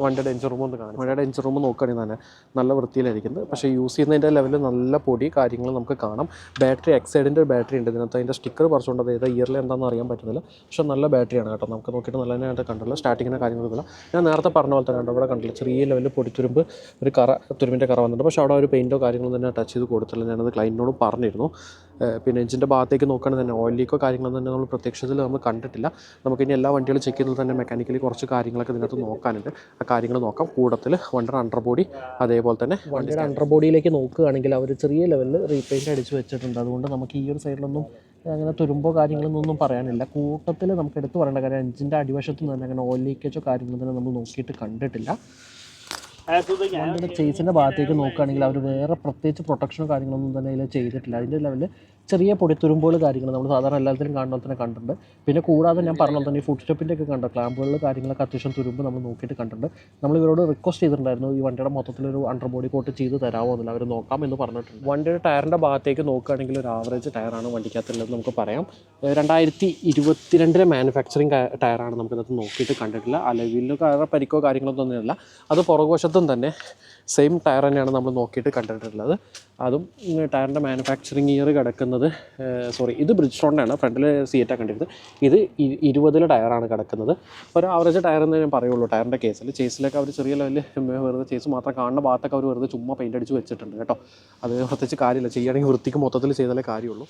S1: വണ്ടിയുടെ എഞ്ചിൻ റൂം ഒന്ന് കാണാം വണ്ടിയുടെ എഞ്ചിൻ റൂം നോക്കുകയാണെങ്കിൽ തന്നെ നല്ല വൃത്തിയിലായിരിക്കുന്നത് പക്ഷേ യൂസ് ചെയ്യുന്നതിന്റെ ലെവലിൽ നല്ല പൊടി കാര്യങ്ങൾ നമുക്ക് കാണാം. ബാറ്ററി എക്സൈഡിന്റെ ബാറ്ററി ഉണ്ട്. ഇതിനകത്ത് അതിന്റെ സ്റ്റിക്കർ പറിച്ചുകൊണ്ട് അതായത് ഇയറിൽ എന്താണെന്ന് അറിയാൻ പറ്റുന്നില്ല. പക്ഷേ നല്ല ബാറ്ററിയാണ് കേട്ടോ. നമുക്ക് നോക്കിയിട്ട് നല്ല തന്നെയായിട്ട് കണ്ടില്ല. സ്റ്റാർട്ടിങ്ങിന്റെ കാര്യങ്ങളൊന്നുമില്ല ഞാൻ നേരത്തെ പറഞ്ഞ പോലെ തന്നെ കണ്ടോ? ഇവിടെ കണ്ടില്ല. ചെറിയ ലെവലിൽ പൊടിത്തുരുമ്പ് ഒരു കറ തുരുമ്പിന്റെ കറ വന്നിട്ടുണ്ട്. പക്ഷേ അവിടെ ഒരു പെയിന്റോ കാര്യങ്ങളോ തന്നെ ടച്ച് ചെയ്ത് കൊടുത്തില്ല. ഞാനത് ക്ലൈന്റിനോട് പറഞ്ഞിരുന്നു. പിന്നെ എഞ്ചിന്റെ ഭാഗത്തേക്ക് നോക്കുകയാണെങ്കിൽ തന്നെ ഓയിൽ ലീക്കോ കാര്യങ്ങളൊന്നും തന്നെ നമ്മൾ പ്രത്യക്ഷത്തിൽ നമ്മൾ കണ്ടിട്ടില്ല. നമുക്ക് ഇനി എല്ലാ വണ്ടികളും ചെക്ക് ചെയ്യുന്നത് തന്നെ മെക്കാനിക്കലി കുറച്ച് കാര്യങ്ങളൊക്കെ ഇതിനകത്ത് നോക്കാനുണ്ട്. ആ കാര്യങ്ങൾ നോക്കാം. കൂടത്തിൽ വണ്ടിയുടെ അണ്ടർ ബോഡി അതേപോലെ തന്നെ വണ്ടിയുടെ അണ്ടർ ബോഡിയിലേക്ക് നോക്കുകയാണെങ്കിൽ അവർ ചെറിയ ലെവലിൽ റീപെയിന്റ് അടിച്ച് വെച്ചിട്ടുണ്ട്. അതുകൊണ്ട് നമുക്ക് ഈ ഒരു സൈഡിലൊന്നും അങ്ങനെ തുരുമ്പോ കാര്യങ്ങളൊന്നും പറയാനില്ല. കൂട്ടത്തിൽ നമുക്ക് എടുത്തു പറയേണ്ട കാര്യം എഞ്ചിന്റെ അടിവശത്ത് തന്നെ അങ്ങനെ ഓയിൽ ലീക്കേജോ കാര്യങ്ങളൊന്നും തന്നെ നമ്മൾ നോക്കിയിട്ട് കണ്ടിട്ടില്ല. വണ്ടിയുടെ ചേസിന്റെ ഭാഗത്തേക്ക് നോക്കുകയാണെങ്കിൽ അവർ വേറെ പ്രത്യേകിച്ച് പ്രൊട്ടക്ഷനോ കാര്യങ്ങളൊന്നും തന്നെ അതിൽ ചെയ്തിട്ടില്ല. അതിന്റെ ലെവലിൽ ചെറിയ പൊടിത്തുരുമ്പുകൾ കാര്യങ്ങൾ നമ്മൾ സാധാരണ എല്ലാത്തിനും കാണുന്ന തന്നെ കണ്ടിട്ടുണ്ട്. പിന്നെ കൂടാതെ ഞാൻ പറഞ്ഞ തന്നെ ഈ ഫുഡ് സ്റ്റെപ്പിന്റെ ഒക്കെ കണ്ടോ? ക്ലാമ്പുകളിൽ കാര്യങ്ങളൊക്കെ അത്യാവശ്യം തുരുമ്പ് നമ്മൾ നോക്കിയിട്ട് കണ്ടിട്ടുണ്ട്. നമ്മൾ ഇവരോട് റിക്വസ്റ്റ് ചെയ്തിട്ടുണ്ടായിരുന്നു ഈ വണ്ടിയുടെ മൊത്തത്തിലൊരു അണ്ടർ ബോഡി കോട്ട് ചെയ്ത് തരാമോ എന്നില്ല അവർ നോക്കാം എന്ന് പറഞ്ഞിട്ടുണ്ട്. വണ്ടിയുടെ ടയറിന്റെ ഭാഗത്തേക്ക് നോക്കുകയാണെങ്കിൽ ഒരു ആവറേജ് ടയറാണ് വണ്ടിക്കകത്തുള്ളത് നമുക്ക് പറയാം. രണ്ടായിരത്തി ഇരുപത്തിരണ്ടിലെ മാനുഫാക്ചറിങ് ടയറാണ് നമുക്കിതൊക്കെ നോക്കിയിട്ട് കണ്ടിട്ടില്ല. അലവിലോ പരിക്കോ കാര്യങ്ങളൊന്നും ഒന്നുമില്ല. അത് പുറകുവശത്തും തന്നെ സെയിം ടയർ തന്നെയാണ് നമ്മൾ നോക്കിയിട്ട് കണ്ടിട്ടുള്ളത്. അതും ടയറിന്റെ മാനുഫാക്ചറിങ് ഇയർ കിടക്കുന്നത് സോറി ഇത് ബ്രിഡ്ജ് സ്റ്റോണിന്റെയാണ് ഫ്രണ്ടിൽ സീറ്റാണ് കണ്ടിരുന്നത്. ഇത് ഇരുപതിൽ ടയറാണ് കിടക്കുന്നത്. ഒരു ആവറേജ് ടയർ എന്ന് ഞാൻ പറയുള്ളൂ ടയറിന്റെ കേസിൽ ചേസിലൊക്കെ അവർ ചെറിയ ലെവലിൽ വെറുതെ ചേസ് മാത്രം കാണുന്ന ഭാഗത്തൊക്കെ അവർ വെറുതെ ചുമ്മാ പെയിന്റ് അടിച്ച് വെച്ചിട്ടുണ്ട് കേട്ടോ. അത് പ്രത്യേകിച്ച് കാര്യമില്ല. ചെയ്യുകയാണെങ്കിൽ വൃത്തിക്ക് മൊത്തത്തിൽ ചെയ്താലേ കാര്യമുള്ളൂ.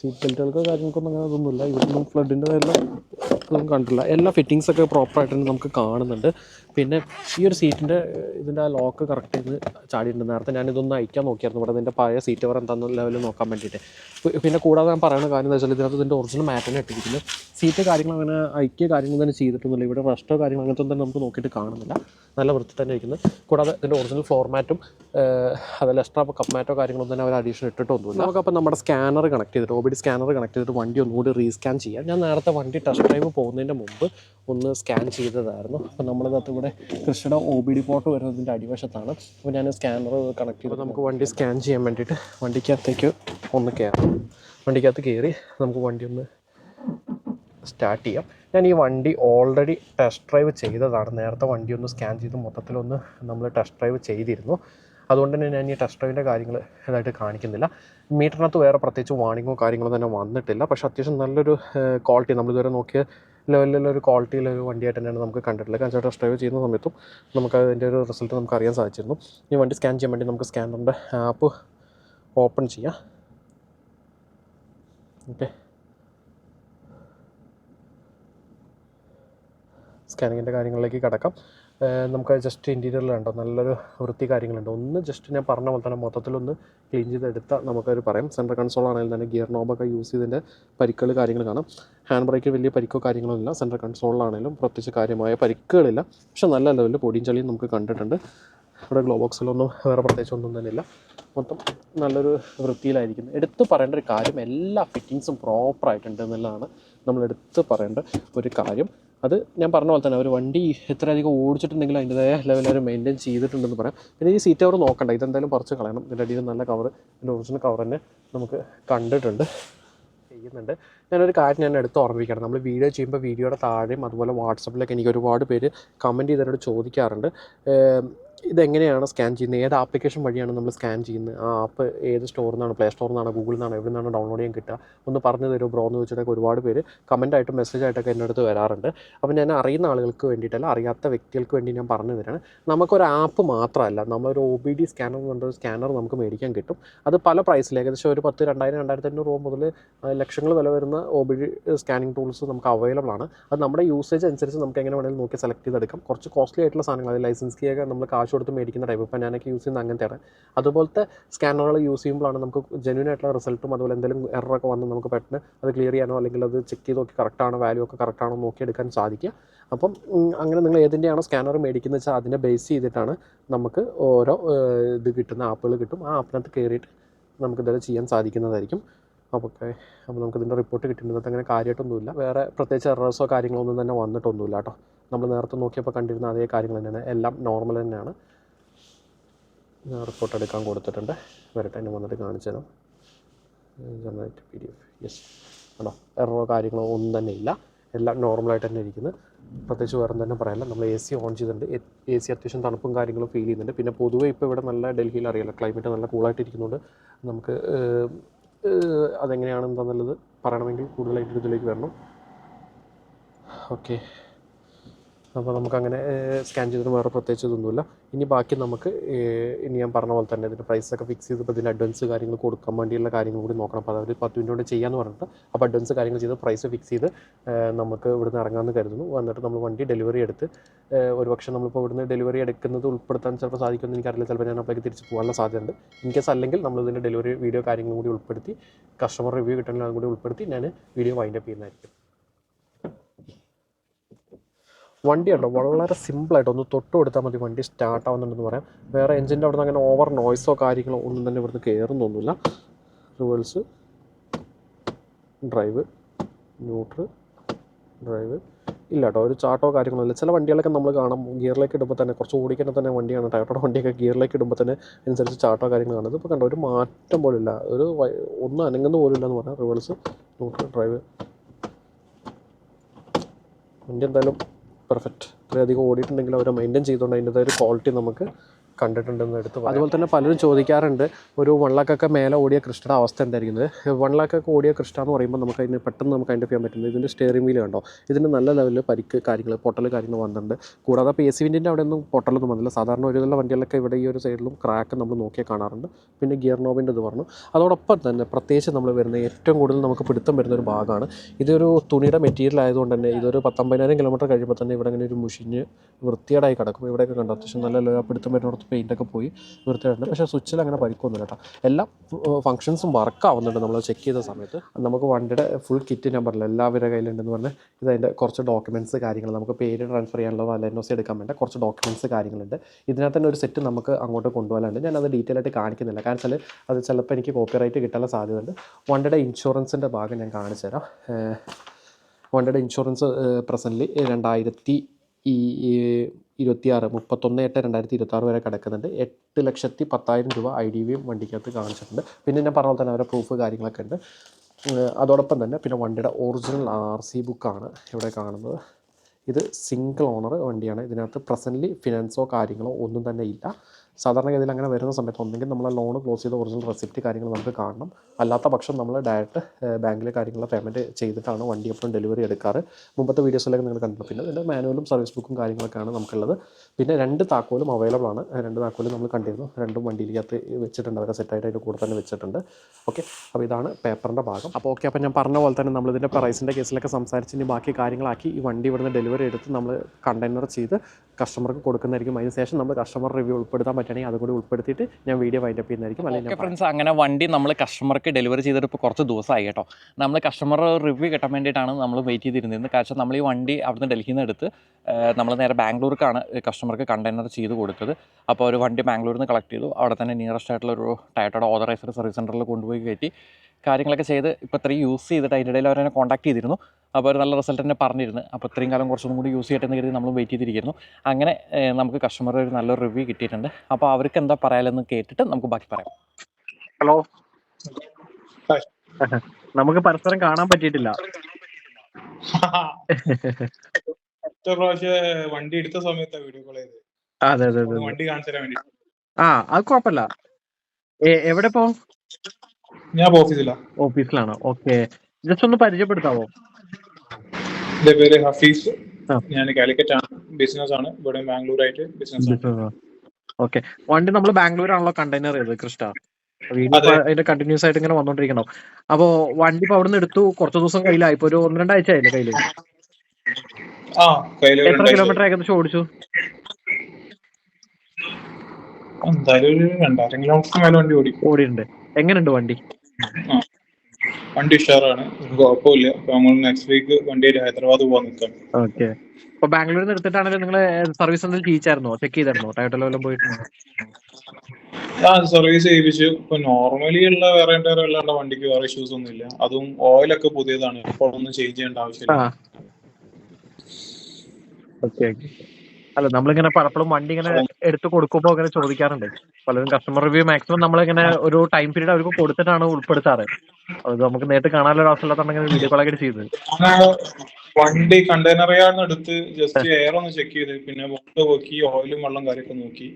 S1: സീറ്റ് ബെൽറ്റുകൾക്കോ കാര്യങ്ങൾക്കൊന്നും അങ്ങനെ ഇതൊന്നുമില്ല. ഇവിടുന്ന് ഫ്ലഡിന്റെ എല്ലാം ഇതൊന്നും കണ്ടില്ല എല്ലാ ഫിറ്റിങ്സ് ഒക്കെ പ്രോപ്പറായിട്ട് തന്നെ നമുക്ക് കാണുന്നുണ്ട്. പിന്നെ ഈ ഒരു സീറ്റിന്റെ ഇതിന്റെ ആ ലോക്ക് കറക്റ്റ് ചെയ്ത് ചാടിയിട്ടുണ്ട്. നേരത്തെ ഞാൻ ഇതൊന്ന് അയക്കാൻ നോക്കിയായിരുന്നു. ഇവിടെ ഇതിന്റെ പഴയ സീറ്റ് കവർ എന്താണെന്ന് ലെവലിൽ നോക്കാൻ വേണ്ടിയിട്ട്. പിന്നെ കൂടാതെ ഞാൻ പറയുന്ന കാര്യം എന്താ വെച്ചാൽ ഇതിനകത്ത് ഇതിന്റെ ഒറിജിനൽ മാറ്റിനെ ഇട്ടിരിക്കുന്നത് സീറ്റ് കാര്യങ്ങൾ അങ്ങനെ ഐക്യ കാര്യങ്ങൾ തന്നെ ചെയ്തിട്ടൊന്നുമില്ല. ഇവിടെ റെസ്റ്റോ കാര്യങ്ങൾ അങ്ങനത്തെ തന്നെ നമുക്ക് നോക്കിയിട്ട് കാണുന്നില്ല. നല്ല വൃത്തി തന്നെ ഇരിക്കുന്നു. കൂടാതെ ഇതിന്റെ ഒറിജിനൽ ഫ്ലോർ മാറ്റും അതല്ല എക്സ്ട്രാ കപ്പ് മാറ്റോ കാര്യങ്ങളൊന്നും തന്നെ അവർ അഡീഷൻ ഇട്ടിട്ടൊന്നുമില്ല. നമുക്കപ്പോൾ നമ്മുടെ സ്കാനർ കണക്ട് ചെയ്തിട്ട് O B D scanner connect ചെയ്തിട്ട് വണ്ടി ഒന്നുകൂടി റീസ്കാൻ ചെയ്യാം. ഞാൻ നേരത്തെ വണ്ടി ടെസ്റ്റ് ഡ്രൈവ് പോകുന്നതിന്റെ മുമ്പ് ഒന്ന് സ്കാൻ ചെയ്തതായിരുന്നു. അപ്പോൾ നമ്മളിതിനകത്ത് ഇവിടെ കൃഷിയുടെ ഒ ബി ഡി ഫോട്ടോ വരുന്നതിന്റെ അടിവശത്താണ്. അപ്പോൾ ഞാൻ സ്കാനർ കണക്ട് ചെയ്ത് നമുക്ക് വണ്ടി സ്കാൻ ചെയ്യാൻ വേണ്ടിയിട്ട് വണ്ടിക്കകത്തേക്ക് ഒന്ന് കയറാം. വണ്ടിക്കകത്ത് കയറി നമുക്ക് വണ്ടി ഒന്ന് സ്റ്റാർട്ട് ചെയ്യാം. ഞാൻ ഈ വണ്ടി ഓൾറെഡി ടെസ്റ്റ് ഡ്രൈവ് ചെയ്തതാണ്. നേരത്തെ വണ്ടി ഒന്ന് സ്കാൻ ചെയ്ത് മൊത്തത്തിലൊന്ന് നമ്മൾ ടെസ്റ്റ് ഡ്രൈവ് ചെയ്തിരുന്നു. അതുകൊണ്ട് തന്നെ ഞാൻ ഈ ടെസ്റ്റ് ഡ്രൈവിന്റെ കാര്യങ്ങൾ ഇതായിട്ട് കാണിക്കുന്നില്ല. മീറ്ററിനകത്ത് വേറെ പ്രത്യേകിച്ച് വാണിങ്ങോ കാര്യങ്ങളോ തന്നെ വന്നിട്ടില്ല. പക്ഷേ അത്യാവശ്യം നല്ലൊരു ക്വാളിറ്റി നമ്മളിതുവരെ നോക്കിയ ലെവലിലൊരു ക്വാളിറ്റിയിലൊരു വണ്ടിയായിട്ട് തന്നെയാണ് നമുക്ക് കണ്ടിട്ടുള്ളത്. കാരണം ടെസ്റ്റ് ഡ്രൈവ് ചെയ്യുന്ന സമയത്തും നമുക്ക് അതിന്റെ ഒരു റിസൾട്ട് നമുക്ക് അറിയാൻ സാധിച്ചിരുന്നു. ഈ വണ്ടി സ്കാൻ ചെയ്യാൻ വേണ്ടി നമുക്ക് സ്കാനറിന്റെ ആപ്പ് ഓപ്പൺ ചെയ്യാം. ഓക്കെ സ്കാനിങ്ങിന്റെ കാര്യങ്ങളിലേക്ക് കിടക്കാം. നമുക്ക് ജസ്റ്റ് ഇന്റീരിയറിൽ കണ്ടോ നല്ലൊരു വൃത്തി കാര്യങ്ങളുണ്ട്. ഒന്ന് ജസ്റ്റ് ഞാൻ പറഞ്ഞ പോലെ തന്നെ മൊത്തത്തിലൊന്ന് ക്ലീൻ ചെയ്തെടുത്ത നമുക്കൊരു പറയാം. സെൻട്രൽ കൺസോൾ ആണെങ്കിലും തന്നെ ഗിയർ നോബൊക്കെ യൂസ് ചെയ്തതിന്റെ പരിക്കുകൾ കാര്യങ്ങൾ കാണാം. ഹാൻഡ് ബ്രേക്കിൽ വലിയ പരിക്കോ കാര്യങ്ങളൊന്നുമില്ല സെൻട്രൽ കൺസോളിലാണെങ്കിലും പ്രത്യേകിച്ച് കാര്യമായ പരിക്കുകളില്ല. പക്ഷെ നല്ല ലെവലിൽ പൊടിയും ചളിയും നമുക്ക് കണ്ടിട്ടുണ്ട്. ഇവിടെ ഗ്ലോ ബോക്സിലൊന്നും വേറെ പ്രത്യേകിച്ച് ഒന്നും തന്നെ ഇല്ല മൊത്തം നല്ലൊരു വൃത്തിയിലായിരിക്കുന്നു. എടുത്തു പറയേണ്ട ഒരു കാര്യം എല്ലാ ഫിറ്റിങ്സും പ്രോപ്പറായിട്ടുണ്ട് എന്നുള്ളതാണ് നമ്മൾ എടുത്ത് പറയേണ്ട ഒരു കാര്യം. അത് ഞാൻ പറഞ്ഞ പോലെ തന്നെ ഒരു വണ്ടി എത്രയധികം ഓടിച്ചിട്ടുണ്ടെങ്കിലും അതിന്റെതായ ലെവലിൽ അവർ മെയിന്റെയിൻ ചെയ്തിട്ടുണ്ടെന്ന് പറയാം. പിന്നെ ഈ സീറ്റ് കവർ നോക്കണ്ട ഇതെന്തായാലും പറിച്ച് കളയണം. ഇതിന്റെ അടിയിൽ നല്ല കവർ ഇതിന്റെ ഒറിജിനൽ കവർ തന്നെ നമുക്ക് കണ്ടിട്ടുണ്ട് ചെയ്യുന്നുണ്ട്. ഞാനൊരു കാര്യം ഞാൻ എടുത്ത് ഓർമ്മിക്കണം നമ്മൾ വീഡിയോ ചെയ്യുമ്പോൾ വീഡിയോയുടെ താഴെയും അതുപോലെ വാട്സപ്പിലൊക്കെ എനിക്ക് ഒരുപാട് പേര് കമന്റ് ചെയ്തതിനോട് ചോദിക്കാറുണ്ട്. ഇതെങ്ങനെയാണ് സ്കാൻ ചെയ്യുന്നത്? ഏത് ആപ്ലിക്കേഷൻ വഴിയാണ് നമ്മൾ സ്കാൻ ചെയ്യുന്നത്? ആ ആപ്പ് ഏത് സ്റ്റോറിൽ നിന്നാണ് പ്ലേ സ്റ്റോറിൽ നിന്നാണ് ഗൂഗിളിൽ നിന്നാണ് എവിടെ നിന്നാണ് ഡൗൺലോഡ് ചെയ്യാൻ കിട്ടുക? ഒന്ന് പറഞ്ഞു തരുമോ ബ്രോ എന്ന് വെച്ചിട്ടൊക്കെ ഒരുപാട് പേര് കമന്റായിട്ടും മെസ്സേജായിട്ടൊക്കെ എന്റെ അടുത്ത് വരാറുണ്ട്. അപ്പോൾ ഞാൻ അറിയുന്ന ആളുകൾക്ക് വേണ്ടിയിട്ടല്ല അറിയാത്ത വ്യക്തികൾക്ക് വേണ്ടി ഞാൻ പറഞ്ഞു തരാണ്. നമുക്കൊരു ആപ്പ് മാത്രമല്ല നമ്മളൊരു ഒ ബി ഡി സ്കാനർ എന്ന് പറഞ്ഞൊരു സ്കാനർ നമുക്ക് മേടിക്കാൻ കിട്ടും. അത് പല പ്രൈസിൽ ഏകദേശം ഒരു പത്ത് രണ്ടായിരം രണ്ടായിരത്തി അഞ്ഞൂറ് രൂപ മുതൽ ലക്ഷങ്ങൾ വില വരുന്ന O B D scanning tools നമുക്ക് അവൈലബിൾ ആണ്. അത് നമ്മുടെ യൂസേജ് അനുസരിച്ച് നമുക്ക് എങ്ങനെ വേണമെങ്കിലും നോക്കി സെലക്ട് ചെയ്തെടുക്കാം. കുറച്ച് കോസ്റ്റ്ലി ആയിട്ടുള്ള സാധനങ്ങൾ അത് ലൈസൻസ് കീയൊക്കെ നമ്മൾ കാശ് കൊടുത്ത് മേടിക്കുന്ന ടൈപ്പ് ഇപ്പം ഞാനൊക്കെ യൂസ് ചെയ്യുന്ന അങ്ങനത്തെയാണ്. അതുപോലത്തെ സ്കാനറുകൾ യൂസ് ചെയ്യുമ്പോഴാണ് നമുക്ക് ജെന്യൂൻ ആയിട്ടുള്ള റിസൾട്ടും അതുപോലെ എന്തെങ്കിലും എററൊക്കെ വന്ന് നമുക്ക് പെട്ടെന്ന് അത് ക്ലിയർ ചെയ്യാനോ അല്ലെങ്കിൽ അത് ചെക്ക് ചെയ്ത് നോക്കി കറക്റ്റാണോ വാല്യൂ ഒക്കെ കറക്റ്റാണോ നോക്കിയെടുക്കാൻ സാധിക്കുക. അപ്പം അങ്ങനെ നിങ്ങൾ ഏതിന്റെയാണോ സ്കാനർ മേടിക്കുന്നത് വെച്ചാൽ അതിനെ ബേസ് ചെയ്തിട്ടാണ് നമുക്ക് ഓരോ ഇത് കിട്ടുന്ന ആപ്പുകൾ കിട്ടും. ആ ആപ്പിനകത്ത് കയറിയിട്ട് നമുക്ക് ഇതെല്ലാം ചെയ്യാൻ സാധിക്കുന്നതായിരിക്കും. അപ്പോൾ അപ്പോൾ നമുക്ക് ഇതിന്റെ റിപ്പോർട്ട് കിട്ടുന്നത് അങ്ങനെ കാര്യമായിട്ടൊന്നുമില്ല. വേറെ പ്രത്യേകിച്ച് എറേഴ്സോ കാര്യങ്ങളോ ഒന്നും തന്നെ വന്നിട്ടൊന്നുമില്ല കേട്ടോ. നമ്മൾ നേരത്തെ നോക്കിയപ്പോൾ കണ്ടിരുന്ന അതേ കാര്യങ്ങൾ തന്നെയാണ്. എല്ലാം നോർമൽ തന്നെയാണ്. ഞാൻ റിപ്പോർട്ട് എടുക്കാൻ കൊടുത്തിട്ടുണ്ട്. വരട്ടെ എന്നെ വന്നിട്ട് കാണിച്ചു തരാം. Generate P D F yes ആണോ എററോ കാര്യങ്ങളോ ഒന്നും തന്നെ ഇല്ല. എല്ലാം നോർമലായിട്ട് തന്നെ ഇരിക്കുന്നത് പ്രത്യേകിച്ച് വേറെ തന്നെ പറയാനില്ല. നമ്മൾ എ സി ഓൺ ചെയ്തിട്ടുണ്ട്. എ സി അത്യാവശ്യം തണുപ്പും കാര്യങ്ങളും ഫീൽ ചെയ്യുന്നുണ്ട്. പിന്നെ പൊതുവെ ഇപ്പോൾ ഇവിടെ നല്ല ഡൽഹിയിൽ അറിയാലോ ക്ലൈമറ്റ് നല്ല കൂളായിട്ട് ഇരിക്കുന്നുണ്ട്. നമുക്ക് അതെങ്ങനെയാണെന്നുള്ളത് പറയണമെങ്കിൽ കൂടുതലായിട്ട് ഇതിലേക്ക് വരണം. ഓക്കെ അപ്പോൾ നമുക്കങ്ങനെ സ്കാൻ ചെയ്തിട്ട് വേറെ പ്രത്യേകിച്ച് ഇതൊന്നുമില്ല. ഇനി ബാക്കി നമുക്ക് ഇനി ഞാൻ പറഞ്ഞ പോലെ തന്നെ ഇതിന്റെ പ്രൈസൊക്കെ ഫിക്സ് ചെയ്തപ്പോൾ ഇതിന്റെ അഡ്വാൻസ് കാര്യങ്ങൾ കൊടുക്കാൻ വേണ്ടിയുള്ള കാര്യങ്ങൾ കൂടി നോക്കണം. അപ്പോൾ അവർ പത്ത് മിനിറ്റ് കൊണ്ട് ചെയ്യാമെന്ന് പറഞ്ഞിട്ട് അപ്പോൾ അഡ്വാൻസ് കാര്യങ്ങൾ ചെയ്ത് പ്രൈസ് ഫിക്സ് ചെയ്ത് നമുക്ക് ഇവിടുന്ന് ഇറങ്ങാമെന്ന് കരുതുന്നു. വന്നിട്ട് നമ്മൾ വണ്ടി ഡെലിവറി എടുത്ത് ഏഹ്, ഒരു പക്ഷേ നമ്മളിപ്പോൾ ഇവിടുന്ന് ഡെലിവറി എടുക്കുന്നത് ഉൾപ്പെടുത്താൻ ചിലപ്പോൾ സാധിക്കുമെന്ന് എനിക്കറിയില്ല. ചിലപ്പോൾ ഞാൻ അപ്പോഴേക്ക് തിരിച്ച് പോകാനുള്ള സാധ്യതയുണ്ട്. ഇൻ കേസ് അല്ലെങ്കിൽ നമ്മൾ ഇതിന്റെ ഡെലിവറി വീഡിയോ കാര്യങ്ങളും കൂടി ഉൾപ്പെടുത്തി കസ്റ്റമർ റിവ്യൂ അതും കൂടി ഉൾപ്പെടുത്തി ഞാൻ വീഡിയോ വൈൻഡപ്പ് ചെയ്യുന്നതായിരിക്കും. വണ്ടി ഉണ്ടോ വളരെ സിമ്പിളായിട്ട് ഒന്ന് തൊട്ട് കൊടുത്താൽ മതി വണ്ടി സ്റ്റാർട്ട് ആവുന്നുണ്ടെന്ന് പറയാം. വേറെ എഞ്ചിന്റെ അവിടെ നിന്ന് അങ്ങനെ ഓവർ നോയ്സോ കാര്യങ്ങളോ ഒന്നും തന്നെ ഇവിടുന്ന് കയറുന്നൊന്നുമില്ല റിവേഴ്സ് ഡ്രൈവ് ന്യൂട്രൽ ഡ്രൈവ് ഇല്ല കേട്ടോ ഒരു ചാട്ടോ കാര്യങ്ങളോ ഇല്ല. ചില വണ്ടികളൊക്കെ നമ്മൾ കാണാം ഗിയറിലേക്ക് ഇടുമ്പോൾ തന്നെ കുറച്ച് ഓടിക്കുന്ന തന്നെ വണ്ടിയാണ്. ടയോട്ടയുടെ വണ്ടിയൊക്കെ ഗിയറിലേക്ക് ഇടുമ്പോൾ തന്നെ അനുസരിച്ച് ചാട്ടോ കാര്യങ്ങൾ കാണുന്നത്. ഇപ്പോൾ കണ്ടോ ഒരു മാറ്റം പോലില്ല ഒരു ഒന്നും അനങ്ങുന്ന പോലും ഇല്ല എന്ന് പറയാം. റിവേഴ്സ് ന്യൂട്രൽ ഡ്രൈവ് വണ്ടി എന്തായാലും പെർഫെക്റ്റ് ഇത്രയധികം ഓടിയിട്ടുണ്ടെങ്കിൽ അവരെ മെയിന്റെയിൻ ചെയ്തുകൊണ്ട് അതിന്റെതായ ഒരു ക്വാളിറ്റി നമുക്ക് കണ്ടിട്ടുണ്ടെന്ന് എടുത്ത് അതുപോലെ തന്നെ പലരും ചോദിക്കാറുണ്ട് ഒരു വൺ ലാക്കൊക്കെ മേലെ ഓടിയ കൃഷ്ണയുടെ അവസ്ഥ എന്തായിരിക്കുന്നത്? വൺ ലാക്കൊക്കെ ഓടിയ കൃഷ്ണ എന്ന് പറയുമ്പോൾ നമുക്ക് അതിന് പെട്ടെന്ന് നമുക്ക് അതിന്റെ ചെയ്യാൻ പറ്റുന്നത് ഇതിന്റെ സ്റ്റിയറിംഗ് വീൽ കണ്ടോ? ഇതിന് നല്ല ലെവലിൽ പരിക്ക് കാര്യങ്ങൾ പൊട്ടൽ കാര്യങ്ങൾ വന്നിട്ടുണ്ട്. കൂടാതെ ഇപ്പോൾ എ സി വിന്റെ അവിടെ ഒന്നും പൊട്ടലൊന്നും വന്നില്ല. സാധാരണ ഒരു നല്ല വണ്ടികളിലൊക്കെ ഇവിടെ ഈ ഒരു സൈഡിലും ക്രാക്ക് നമ്മൾ നോക്കിയാൽ കാണാറുണ്ട്. പിന്നെ ഗിയർ നോബിന്റെ ഇത് പറഞ്ഞു. അതോടൊപ്പം തന്നെ പ്രത്യേകിച്ച് നമ്മൾ വരുന്ന ഏറ്റവും കൂടുതൽ നമുക്ക് പിടുത്തം വരുന്ന ഒരു ഭാഗമാണ്. ഇതൊരു തുണിയുടെ മെറ്റീരിയൽ ആയതുകൊണ്ട് തന്നെ ഇതൊരു പത്തൊമ്പതിനായിരം കിലോമീറ്റർ കഴിയുമ്പോൾ തന്നെ ഇവിടെ ഇങ്ങനെ ഒരു മുഷിഞ്ഞ് വൃത്തിയേടായി കിടക്കും. ഇവിടെയൊക്കെ കണ്ടോ? അത്യാവശ്യം നല്ല പിടുത്തം വരുന്നിടത്ത് പെയിന്റൊക്കെ പോയി വൃത്തിയായിട്ടുണ്ട്. പക്ഷേ സ്വിച്ചിൽ അങ്ങനെ പരിക്കൊന്നുമില്ല കേട്ടോ. എല്ലാ ഫംഗ്ഷൻസും വർക്ക് ആവുന്നുണ്ട് നമ്മൾ ചെക്ക് ചെയ്ത സമയത്ത് നമുക്ക് വണ്ടിയുടെ ഫുൾ കിറ്റ് നമ്പറിൽ എല്ലാവരുടെ കയ്യിലുണ്ടെന്ന് പറഞ്ഞാൽ ഇതതിന്റെ കുറച്ച് ഡോക്യുമെന്റ്സ് കാര്യങ്ങൾ നമുക്ക് പേര് ട്രാൻസ്ഫർ ചെയ്യാനുള്ള അല്ല എൻ ഒ സി എടുക്കാൻ വേണ്ട കുറച്ച് ഡോക്യുമെന്റ്സ് കാര്യങ്ങളുണ്ട്. ഇതിനകത്ത് തന്നെ ഒരു സെറ്റ് നമുക്ക് അങ്ങോട്ട് കൊണ്ടുപോകാനുണ്ട്. ഞാനത് ഡീറ്റെയിൽ ആയിട്ട് കാണിക്കുന്നില്ല. കാരണം വെച്ചാൽ അത് ചിലപ്പോൾ എനിക്ക് കോപ്പിറൈറ്റ് കിട്ടാനുള്ള സാധ്യതയുണ്ട്. വണ്ടിയുടെ ഇൻഷുറൻസിന്റെ ഭാഗം ഞാൻ കാണിച്ചു തരാം വണ്ടിയുടെ ഇൻഷുറൻസ് പ്രസന്റ്ലി രണ്ടായിരത്തി ഈ ഇരുപത്തിയാറ് മുപ്പത്തൊന്ന് എട്ട് രണ്ടായിരത്തി ഇരുപത്താറ് വരെ കിടക്കുന്നുണ്ട്. എട്ട് ലക്ഷത്തി പത്തായിരം രൂപ ഐ ഡി വിയും വണ്ടിക്കകത്ത് കാണിച്ചിട്ടുണ്ട്. പിന്നെ ഞാൻ പറഞ്ഞ പോലെ തന്നെ അവരുടെ പ്രൂഫ് കാര്യങ്ങളൊക്കെ ഉണ്ട്. അതോടൊപ്പം തന്നെ പിന്നെ വണ്ടിയുടെ ഒറിജിനൽ ആർ സി ബുക്കാണ് ഇവിടെ കാണുന്നത്. ഇത് സിംഗിൾ ഓണർ വണ്ടിയാണ്. ഇതിനകത്ത് പ്രസന്റ്ലി ഫിനാൻസോ കാര്യങ്ങളോ ഒന്നും തന്നെ ഇല്ല. സാധാരണഗതിയിൽ അങ്ങനെ വരുന്ന സമയത്ത് ഒന്നെങ്കിൽ നമ്മൾ ലോൺ ക്ലോസ് ചെയ്ത ഒറിജിനൽ റെസിപ്റ്റ് കാര്യങ്ങൾ നമുക്ക് കാണണം. അല്ലാത്ത പക്ഷം നമ്മൾ ഡയറക്റ്റ് ബാങ്കിലെ കാര്യങ്ങളെ പേയ്മെന്റ് ചെയ്തിട്ടാണ് വണ്ടി എപ്പോഴും ഡെലിവറി എടുക്കാറ്. മുമ്പത്തെ വീഡിയോസിലൊക്കെ നിങ്ങൾ കണ്ടു പിന്നെ ഇതിന്റെ മാനുവലും സർവീസ് ബുക്കും കാര്യങ്ങളൊക്കെയാണ് നമുക്കുള്ളത്. പിന്നെ രണ്ട് താക്കോലും അവൈലബിൾ ആണ്. രണ്ട് താക്കോലും നമ്മൾ കണ്ടിരുന്നു. രണ്ടും വണ്ടിയിലേക്ക് വെച്ചിട്ടുണ്ട്. അവരെ സെറ്റായിട്ട് അതിന്റെ കൂടെ തന്നെ വെച്ചിട്ടുണ്ട്. ഓക്കെ അപ്പോൾ ഇതാണ് പേപ്പറിന്റെ ഭാഗം. അപ്പോൾ ഓക്കെ അപ്പോൾ ഞാൻ പറഞ്ഞ പോലെ തന്നെ നമ്മളിതിന്റെ പ്രൈസിന്റെ കേസിലൊക്കെ സംസാരിച്ച് ഇനി ബാക്കി കാര്യങ്ങളാക്കി ഈ വണ്ടി ഇവിടുന്ന് ഡെലിവറി എടുത്ത് നമ്മൾ കണ്ടെയ്നർ ചെയ്ത് കസ്റ്റമർക്ക് കൊടുക്കുന്നതായിരിക്കും. അതിന് ശേഷം നമ്മൾ കസ്റ്റമർ റിവ്യൂ ഉൾപ്പെടുത്താൻ പറ്റുകയാണെങ്കിൽ അതുകൂടി ഉൾപ്പെടുത്തിയിട്ട് ഞാൻ വീഡിയോ വൈൻഡപ്പ് ചെയ്യുന്നതായിരിക്കും. അല്ലെങ്കിൽ
S2: ഫ്രണ്ട്സ് അങ്ങനെ വണ്ടി നമ്മൾ കസ്റ്റമർക്ക് ഡെലിവറി ചെയ്തിട്ട് ഇപ്പോൾ കുറച്ച് ദിവസമായി കേട്ടോ. നമ്മൾ കസ്റ്റമർ റിവ്യൂ കിട്ടാൻ വേണ്ടിയിട്ടാണ് നമ്മൾ വെയിറ്റ് ചെയ്തിരുന്നത് കാരണം നമ്മൾ ഈ വണ്ടി അവിടുന്ന് ഡൽഹിയിൽ നിന്ന് എടുത്ത് നമ്മൾ നേരെ ബാംഗ്ലൂർക്കാണ് കസ്റ്റമർക്ക് കണ്ടെയ്നർ ചെയ്ത് കൊടുത്തത്. അപ്പോൾ ഒരു വണ്ടി ബാംഗ്ലൂരിൽ നിന്ന് കളക്ട് ചെയ്തു. അവിടെ തന്നെ നിയറസ്റ്റ് ആയിട്ടുള്ള ഒരു ടയറ്റോടെ ഓതറൈസർ സർവീസ് സെന്ററിൽ കൊണ്ടുപോയി കയറ്റി. കാര്യങ്ങളൊക്കെ ചെയ്ത് ഇപ്പോൾ ഇത്രയും യൂസ് ചെയ്തിട്ട് അതിന്റെ ഇടയിൽ അവരെന്നെ കോൺടാക്ട് ചെയ്തിരുന്നു. അപ്പോൾ ഒരു നല്ല റിസൾട്ട് തന്നെ പറഞ്ഞിരുന്നു. അപ്പോൾ ഇത്രയും കാലം കുറച്ചും കൂടി യൂസ് ചെയ്യട്ടെ എന്ന് കരുതി നമ്മൾ വെയിറ്റ് ചെയ്തിരിക്കുന്നു. അങ്ങനെ നമുക്ക് കസ്റ്റമർ ഒരു നല്ല റിവ്യൂ കിട്ടിയിട്ടുണ്ട്. അപ്പോൾ അവർക്ക് എന്താ പറയാലെന്ന് കേട്ടിട്ട് നമുക്ക് ബാക്കി പറയാം.
S1: ഹലോ നമുക്ക് പരസ്പരം കാണാൻ പറ്റിയിട്ടില്ല.
S3: വണ്ടി എടുത്ത സമയത്താണ് വീഡിയോ കോൾ ചെയ്ത്
S1: അതെ അതെ അതെ
S3: വണ്ടി കാണിച്ചു തരാൻ വേണ്ടി.
S1: ആ അത് കുഴപ്പമില്ല. എവിടെ പോ
S3: ഞാൻ ഓഫീസിലാണ്
S1: ഓഫീസിലാണ് ഓക്കെ ജസ്റ്റ് ഒന്ന് പരിചയപ്പെടുത്താവോ?
S3: എന്റെ പേര് ഹഫീസ്. ഞാൻ കാലിക്കറ്റ് ആണ്. ബിസിനസ് ആണ്. ഇവിടെ ബാംഗ്ലൂർ ആയിട്ട് ബിസിനസ്
S1: ഓക്കെ വണ്ടി നമ്മൾ ബാംഗ്ലൂർ ആണല്ലോ കണ്ടെയ്നർ ചെയ്തത്
S3: കൃഷ്ണ.
S1: അതിന്റെ കണ്ടിന്യൂസ് ആയിട്ട് ഇങ്ങനെ വന്നോണ്ടിരിക്കണം. അപ്പോ വണ്ടി ഇപ്പൊ അവിടുന്ന് എടുത്തു കുറച്ച് ദിവസം കയ്യിലായി. ഇപ്പൊ ഒരു ഒന്ന് രണ്ടാഴ്ച ആയില്ലേ
S3: കയ്യിൽ?
S1: എത്ര കിലോമീറ്റർ ഏകദേശം ഓടിച്ചു
S3: എന്തായാലും ഒരു രണ്ടായിരം കിലോമീറ്റർ മേലെ വണ്ടി ഓടി
S1: ഓടിയിട്ടുണ്ട്. എങ്ങനെയുണ്ട് വണ്ടി?
S3: വണ്ടി ഉഷാറാണ്. കുഴപ്പമില്ല. അപ്പൊ നമ്മൾ നെക്സ്റ്റ് വീക്ക് വണ്ടി ഹൈദരാബാദ് പോകാൻ നിൽക്കാം
S1: ഓക്കെ. അപ്പൊ ബാംഗ്ലൂരിൽ എടുത്തിട്ടാണെങ്കിൽ നിങ്ങൾ സർവീസ് എന്തെങ്കിലും ചെയ്യിച്ചായിരുന്നോ? ചെക്ക് ചെയ്തായിരുന്നോ? ടൈറ്റൽ വല്ലതും പോയിട്ട്?
S3: ആ സർവീസ് ചെയ്യിപ്പിച്ചു. ഇപ്പൊ നോർമലി ഉള്ള വേറെ അല്ലാണ്ട് വണ്ടിക്ക് വേറെ ഇഷ്യൂസ് ഒന്നും ഇല്ല. അതും ഓയിലൊക്കെ പുതിയതാണ്. ഇപ്പോൾ ഒന്നും ചേഞ്ച് ചെയ്യേണ്ട ആവശ്യമില്ല.
S1: Okay okay.
S4: അല്ല നമ്മളിങ്ങനെ പലപ്പോഴും വണ്ടി ഇങ്ങനെ എടുത്ത് കൊടുക്കുമ്പോൾ ഇങ്ങനെ ചോദിക്കാറുണ്ട്. പലരും കസ്റ്റമർ റിവ്യൂ മാക്സിമം നമ്മളിങ്ങനെ ഒരു ടൈം പീരീഡ് അവർക്ക് കൊടുത്തിട്ടാണ് ഉൾപ്പെടുത്താറ്. അത് നമുക്ക് നേരിട്ട് കാണാനുള്ള ഒരു അവസരം ഇല്ലാത്തതുകൊണ്ടാണ് വീഡിയോ കോളായിട്ട് ചെയ്തത്.
S3: ഞാൻ വണ്ടി കണ്ടെയ്നർ യാർഡിന് എടുത്ത് ജസ്റ്റ് എയർ ഒന്ന് ചെക്ക് ചെയ്ത്. പിന്നെ ബോട്ട് നോക്കി ഓയിലും വെള്ളം കാര്യമൊക്കെ നോക്കി.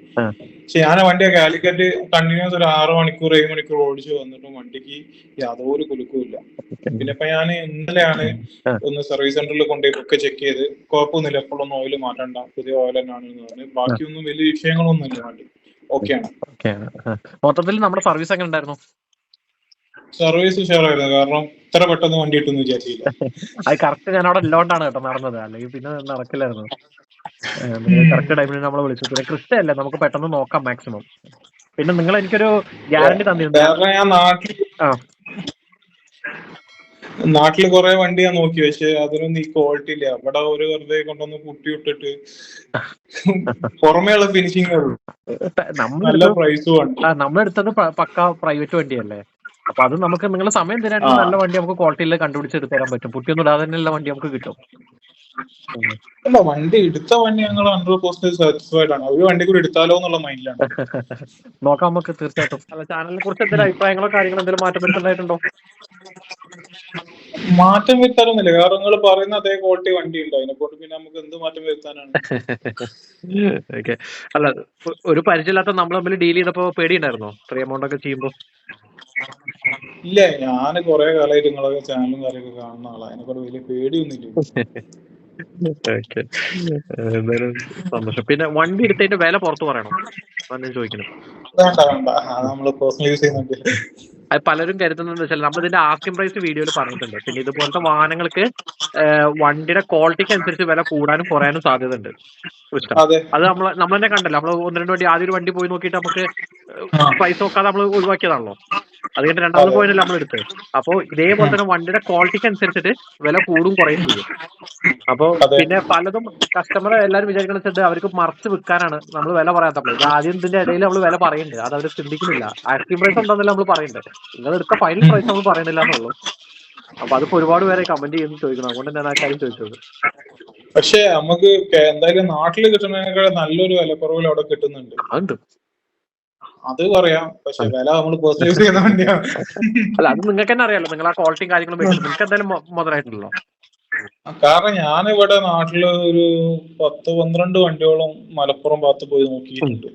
S3: പക്ഷെ ഞാൻ വണ്ടി കാലിക്കറ്റ് കണ്ടിന്യൂസ് ഒരു ആറ് മണിക്കൂർ ഏഴ് മണിക്കൂർ ഓടിച്ച് വന്നിട്ടും വണ്ടിക്ക് യാതൊരു കുലുക്കുമില്ല പിന്നെ ഇപ്പൊ ഞാൻ ഇന്നലെയാണ് ഒന്ന് സർവീസ് സെന്ററിൽ കൊണ്ടുപോയി ബുക്ക് ചെക്ക് ചെയ്ത്. കുഴപ്പമൊന്നുമില്ല എപ്പോഴൊന്നും ഓയിൽ മാറ്റണ്ട. പുതിയ ഓയിൽ തന്നെയാണ് എന്ന് പറഞ്ഞു. ബാക്കിയൊന്നും വലിയ വിഷയങ്ങളൊന്നും ഇല്ല വണ്ടി. ഓക്കെയാണ്
S4: ആണ്. മൊത്തത്തിൽ നമ്മുടെ സർവീസ് എങ്ങനെ ഉണ്ടായിരുന്നു?
S3: സർവീസ് ഉഷാറായിരുന്നു. കാരണം ഇത്ര പെട്ടെന്ന് വണ്ടി കിട്ടുമെന്ന് വിചാരിച്ചില്ല. [LAUGHS]
S4: അത് കറക്റ്റ് ഞാൻ അവിടെ ഇല്ലോണ്ടാണ് കേട്ടോ നടന്നത്. അല്ലെങ്കിൽ പിന്നെ നടക്കില്ലായിരുന്നു. കറക്റ്റ് ടൈമിൽ നമ്മളെ വിളിച്ചു. പിന്നെ ക്രിസ്റ്റ അല്ലേ നമുക്ക് പെട്ടെന്ന് നോക്കാം മാക്സിമം പിന്നെ നിങ്ങൾ എനിക്കൊരു ഗ്യാരണ്ടി തന്നിരുന്നു.
S3: ഞാൻ നാട്ടിൽ
S4: ആ.
S3: നാട്ടിൽ കുറെ വണ്ടി ഞാൻ നോക്കി പക്ഷെ അതിനൊന്നും ഈ ക്വാളിറ്റി ഇല്ല. അവിടെ ഒരു വെറുതെ കൊണ്ടുവന്ന് കുട്ടി ഇട്ടിട്ട് പുറമേയുള്ള ഫിനിഷിംഗ് ഉള്ളൂ.
S4: നമ്മൾ
S3: നല്ല പ്രൈസും ഉണ്ട്.
S4: നമ്മളെടുത്തത് പക്ക പ്രൈവറ്റ് വണ്ടിയല്ലേ. അപ്പൊ അത് നമുക്ക് നിങ്ങളുടെ സമയം തരാണ്ട് നല്ല വണ്ടി നമുക്ക് ക്വാളിറ്റിയിൽ കണ്ടുപിടിച്ച് എടുത്തു തരാൻ പറ്റും. പുട്ടിയൊന്നും ഇടാതെ തന്നെയുള്ള വണ്ടി നമുക്ക് കിട്ടും.
S3: അല്ല വണ്ടി എടുത്ത വണ്ടി ഞങ്ങൾ ഹൺഡ്രഡ് പെർസെന്റ് സാറ്റിസ്ഫൈഡ് ആണ്. ഒരു വണ്ടി കൂടി എടുത്താലോ എന്നുള്ള മൈൻഡിലാണ് [LAUGHS]
S4: നോക്കാം നമുക്ക് തീർച്ചയായിട്ടും. അല്ല ചാനലിനെ കുറിച്ച് എന്തെങ്കിലും അഭിപ്രായങ്ങളോ കാര്യങ്ങളോ എന്തെങ്കിലും മാറ്റം വരുത്തുന്നുണ്ടായിട്ടുണ്ടോ
S3: മാറ്റം വരുത്താനൊന്നുമില്ല. കാരണം നിങ്ങൾ പറയുന്ന അതേ ക്വാളിറ്റി വണ്ടി ഉണ്ട്? അതിനെക്കൊണ്ട് പിന്നെ നമുക്ക് എന്ത് മാറ്റം വരുത്താനാണ്? [LAUGHS]
S4: ഓക്കെ അല്ല ഒരു പരിചയമില്ലാത്ത നമ്മൾ തമ്മിൽ ഡീൽ ചെയ്തപ്പോ പേടിയുണ്ടായിരുന്നോ? ഫ്രീ എമൗണ്ട് ഒക്കെ ചെയ്യുമ്പോ?
S3: ഇല്ല ഞാൻ കുറെ കാലമായിട്ട് നിങ്ങളൊക്കെ ചാനലും കാര്യമൊക്കെ കാണുന്ന ആളാണ് അതിനെക്കൊണ്ട് വലിയ പേടിയൊന്നുമില്ല. [LAUGHS]
S4: ഓക്കെ എന്തായാലും സന്തോഷം. പിന്നെ വണ്ടി എടുത്തതിന്റെ വില പുറത്ത് പറയണോ? അതാണ് ഞാൻ ചോദിക്കുന്നത്
S3: വേണ്ട വേണ്ട. അത് നമ്മൾ പേഴ്സണൽ യൂസ് ചെയ്യുന്നുണ്ട്
S4: അത് പലരും കരുതുന്നത് വെച്ചാൽ നമ്മൾ ഇതിന്റെ ആസ്കിംഗ് പ്രൈസ് വീഡിയോയിൽ പറഞ്ഞിട്ടുണ്ട്. പിന്നെ ഇതുപോലത്തെ വാഹനങ്ങൾക്ക് വണ്ടിയുടെ ക്വാളിറ്റിക്ക് അനുസരിച്ച് വില കൂടാനും കുറയാനും സാധ്യത ഉണ്ട്
S3: അതെ.
S4: നമ്മൾ നമ്മൾ തന്നെ കണ്ടല്ലോ. നമ്മൾ ഒന്ന് രണ്ട് വണ്ടി ആദ്യം ഒരു വണ്ടി പോയി നോക്കിയിട്ട് നമുക്ക്. പൈസ നോക്കാതെ നമ്മൾ ഒഴിവാക്കിയതാണല്ലോ. അത് കഴിഞ്ഞ രണ്ടാമത് പോയിന്റ് നമ്മൾ എടുത്തത്? അപ്പോൾ ഇതേപോലെ തന്നെ വണ്ടിയുടെ ക്വാളിറ്റിക്ക് അനുസരിച്ചിട്ട് വില കൂടും കുറയും ചെയ്യും. അപ്പോൾ പിന്നെ പലതും കസ്റ്റമർ എല്ലാവരും വിചാരിക്കണെന്നുവെച്ചിട്ട് അവർക്ക് മറച്ചു വിൽക്കാനാണ് നമ്മൾ വില പറയാത്തപ്പോൾ ഇത് ആദ്യം ഇതിന്റെ ഇടയിൽ നമ്മൾ വില പറയുന്നുണ്ട് അത് അവർ ചിന്തിക്കുന്നില്ല. ആക്റ്റീവ് പ്രൈസ് ഉണ്ടെന്നല്ല നമ്മൾ പറയുന്നുണ്ട് നിങ്ങൾ എടുത്ത ഫൈനൽ പ്രൈസ് നമ്മൾ പറയുന്നില്ല എന്നുള്ളൂ. അപ്പൊ അതിപ്പോ ഒരുപാട് പേരെ കമന്റ് ചെയ്യുന്നു ചോദിക്കണം അതുകൊണ്ട് ഞാൻ ആ കാര്യം ചോദിച്ചത്.
S3: പക്ഷേ നമുക്ക് എന്തായാലും നാട്ടിൽ കിട്ടുന്നതിനേക്കാൾ നല്ലൊരു വിലക്കുറവിൽ അവിടെ കിട്ടുന്നുണ്ട്. അത് പറയാം. പക്ഷെ വില നമ്മൾ പേഴ്സണൽ യൂസ് ചെയ്യുന്ന വണ്ടിയാണ്.
S4: അല്ല അത് നിങ്ങൾക്ക് തന്നെ അറിയാലോ. നിങ്ങൾ ആ ക്വാളിറ്റി കാര്യങ്ങളും വെച്ചിട്ട് നിങ്ങൾക്ക് എന്തായാലും മൊ- മുതലായിട്ടുണ്ടല്ലോ.
S3: കാരണം ഞാൻ ഇവിടെ നാട്ടിൽ ഒരു പത്ത് പന്ത്രണ്ട് വണ്ടിയോളം മലപ്പുറം ഭാഗത്ത് പോയി നോക്കിയിട്ടുണ്ട്.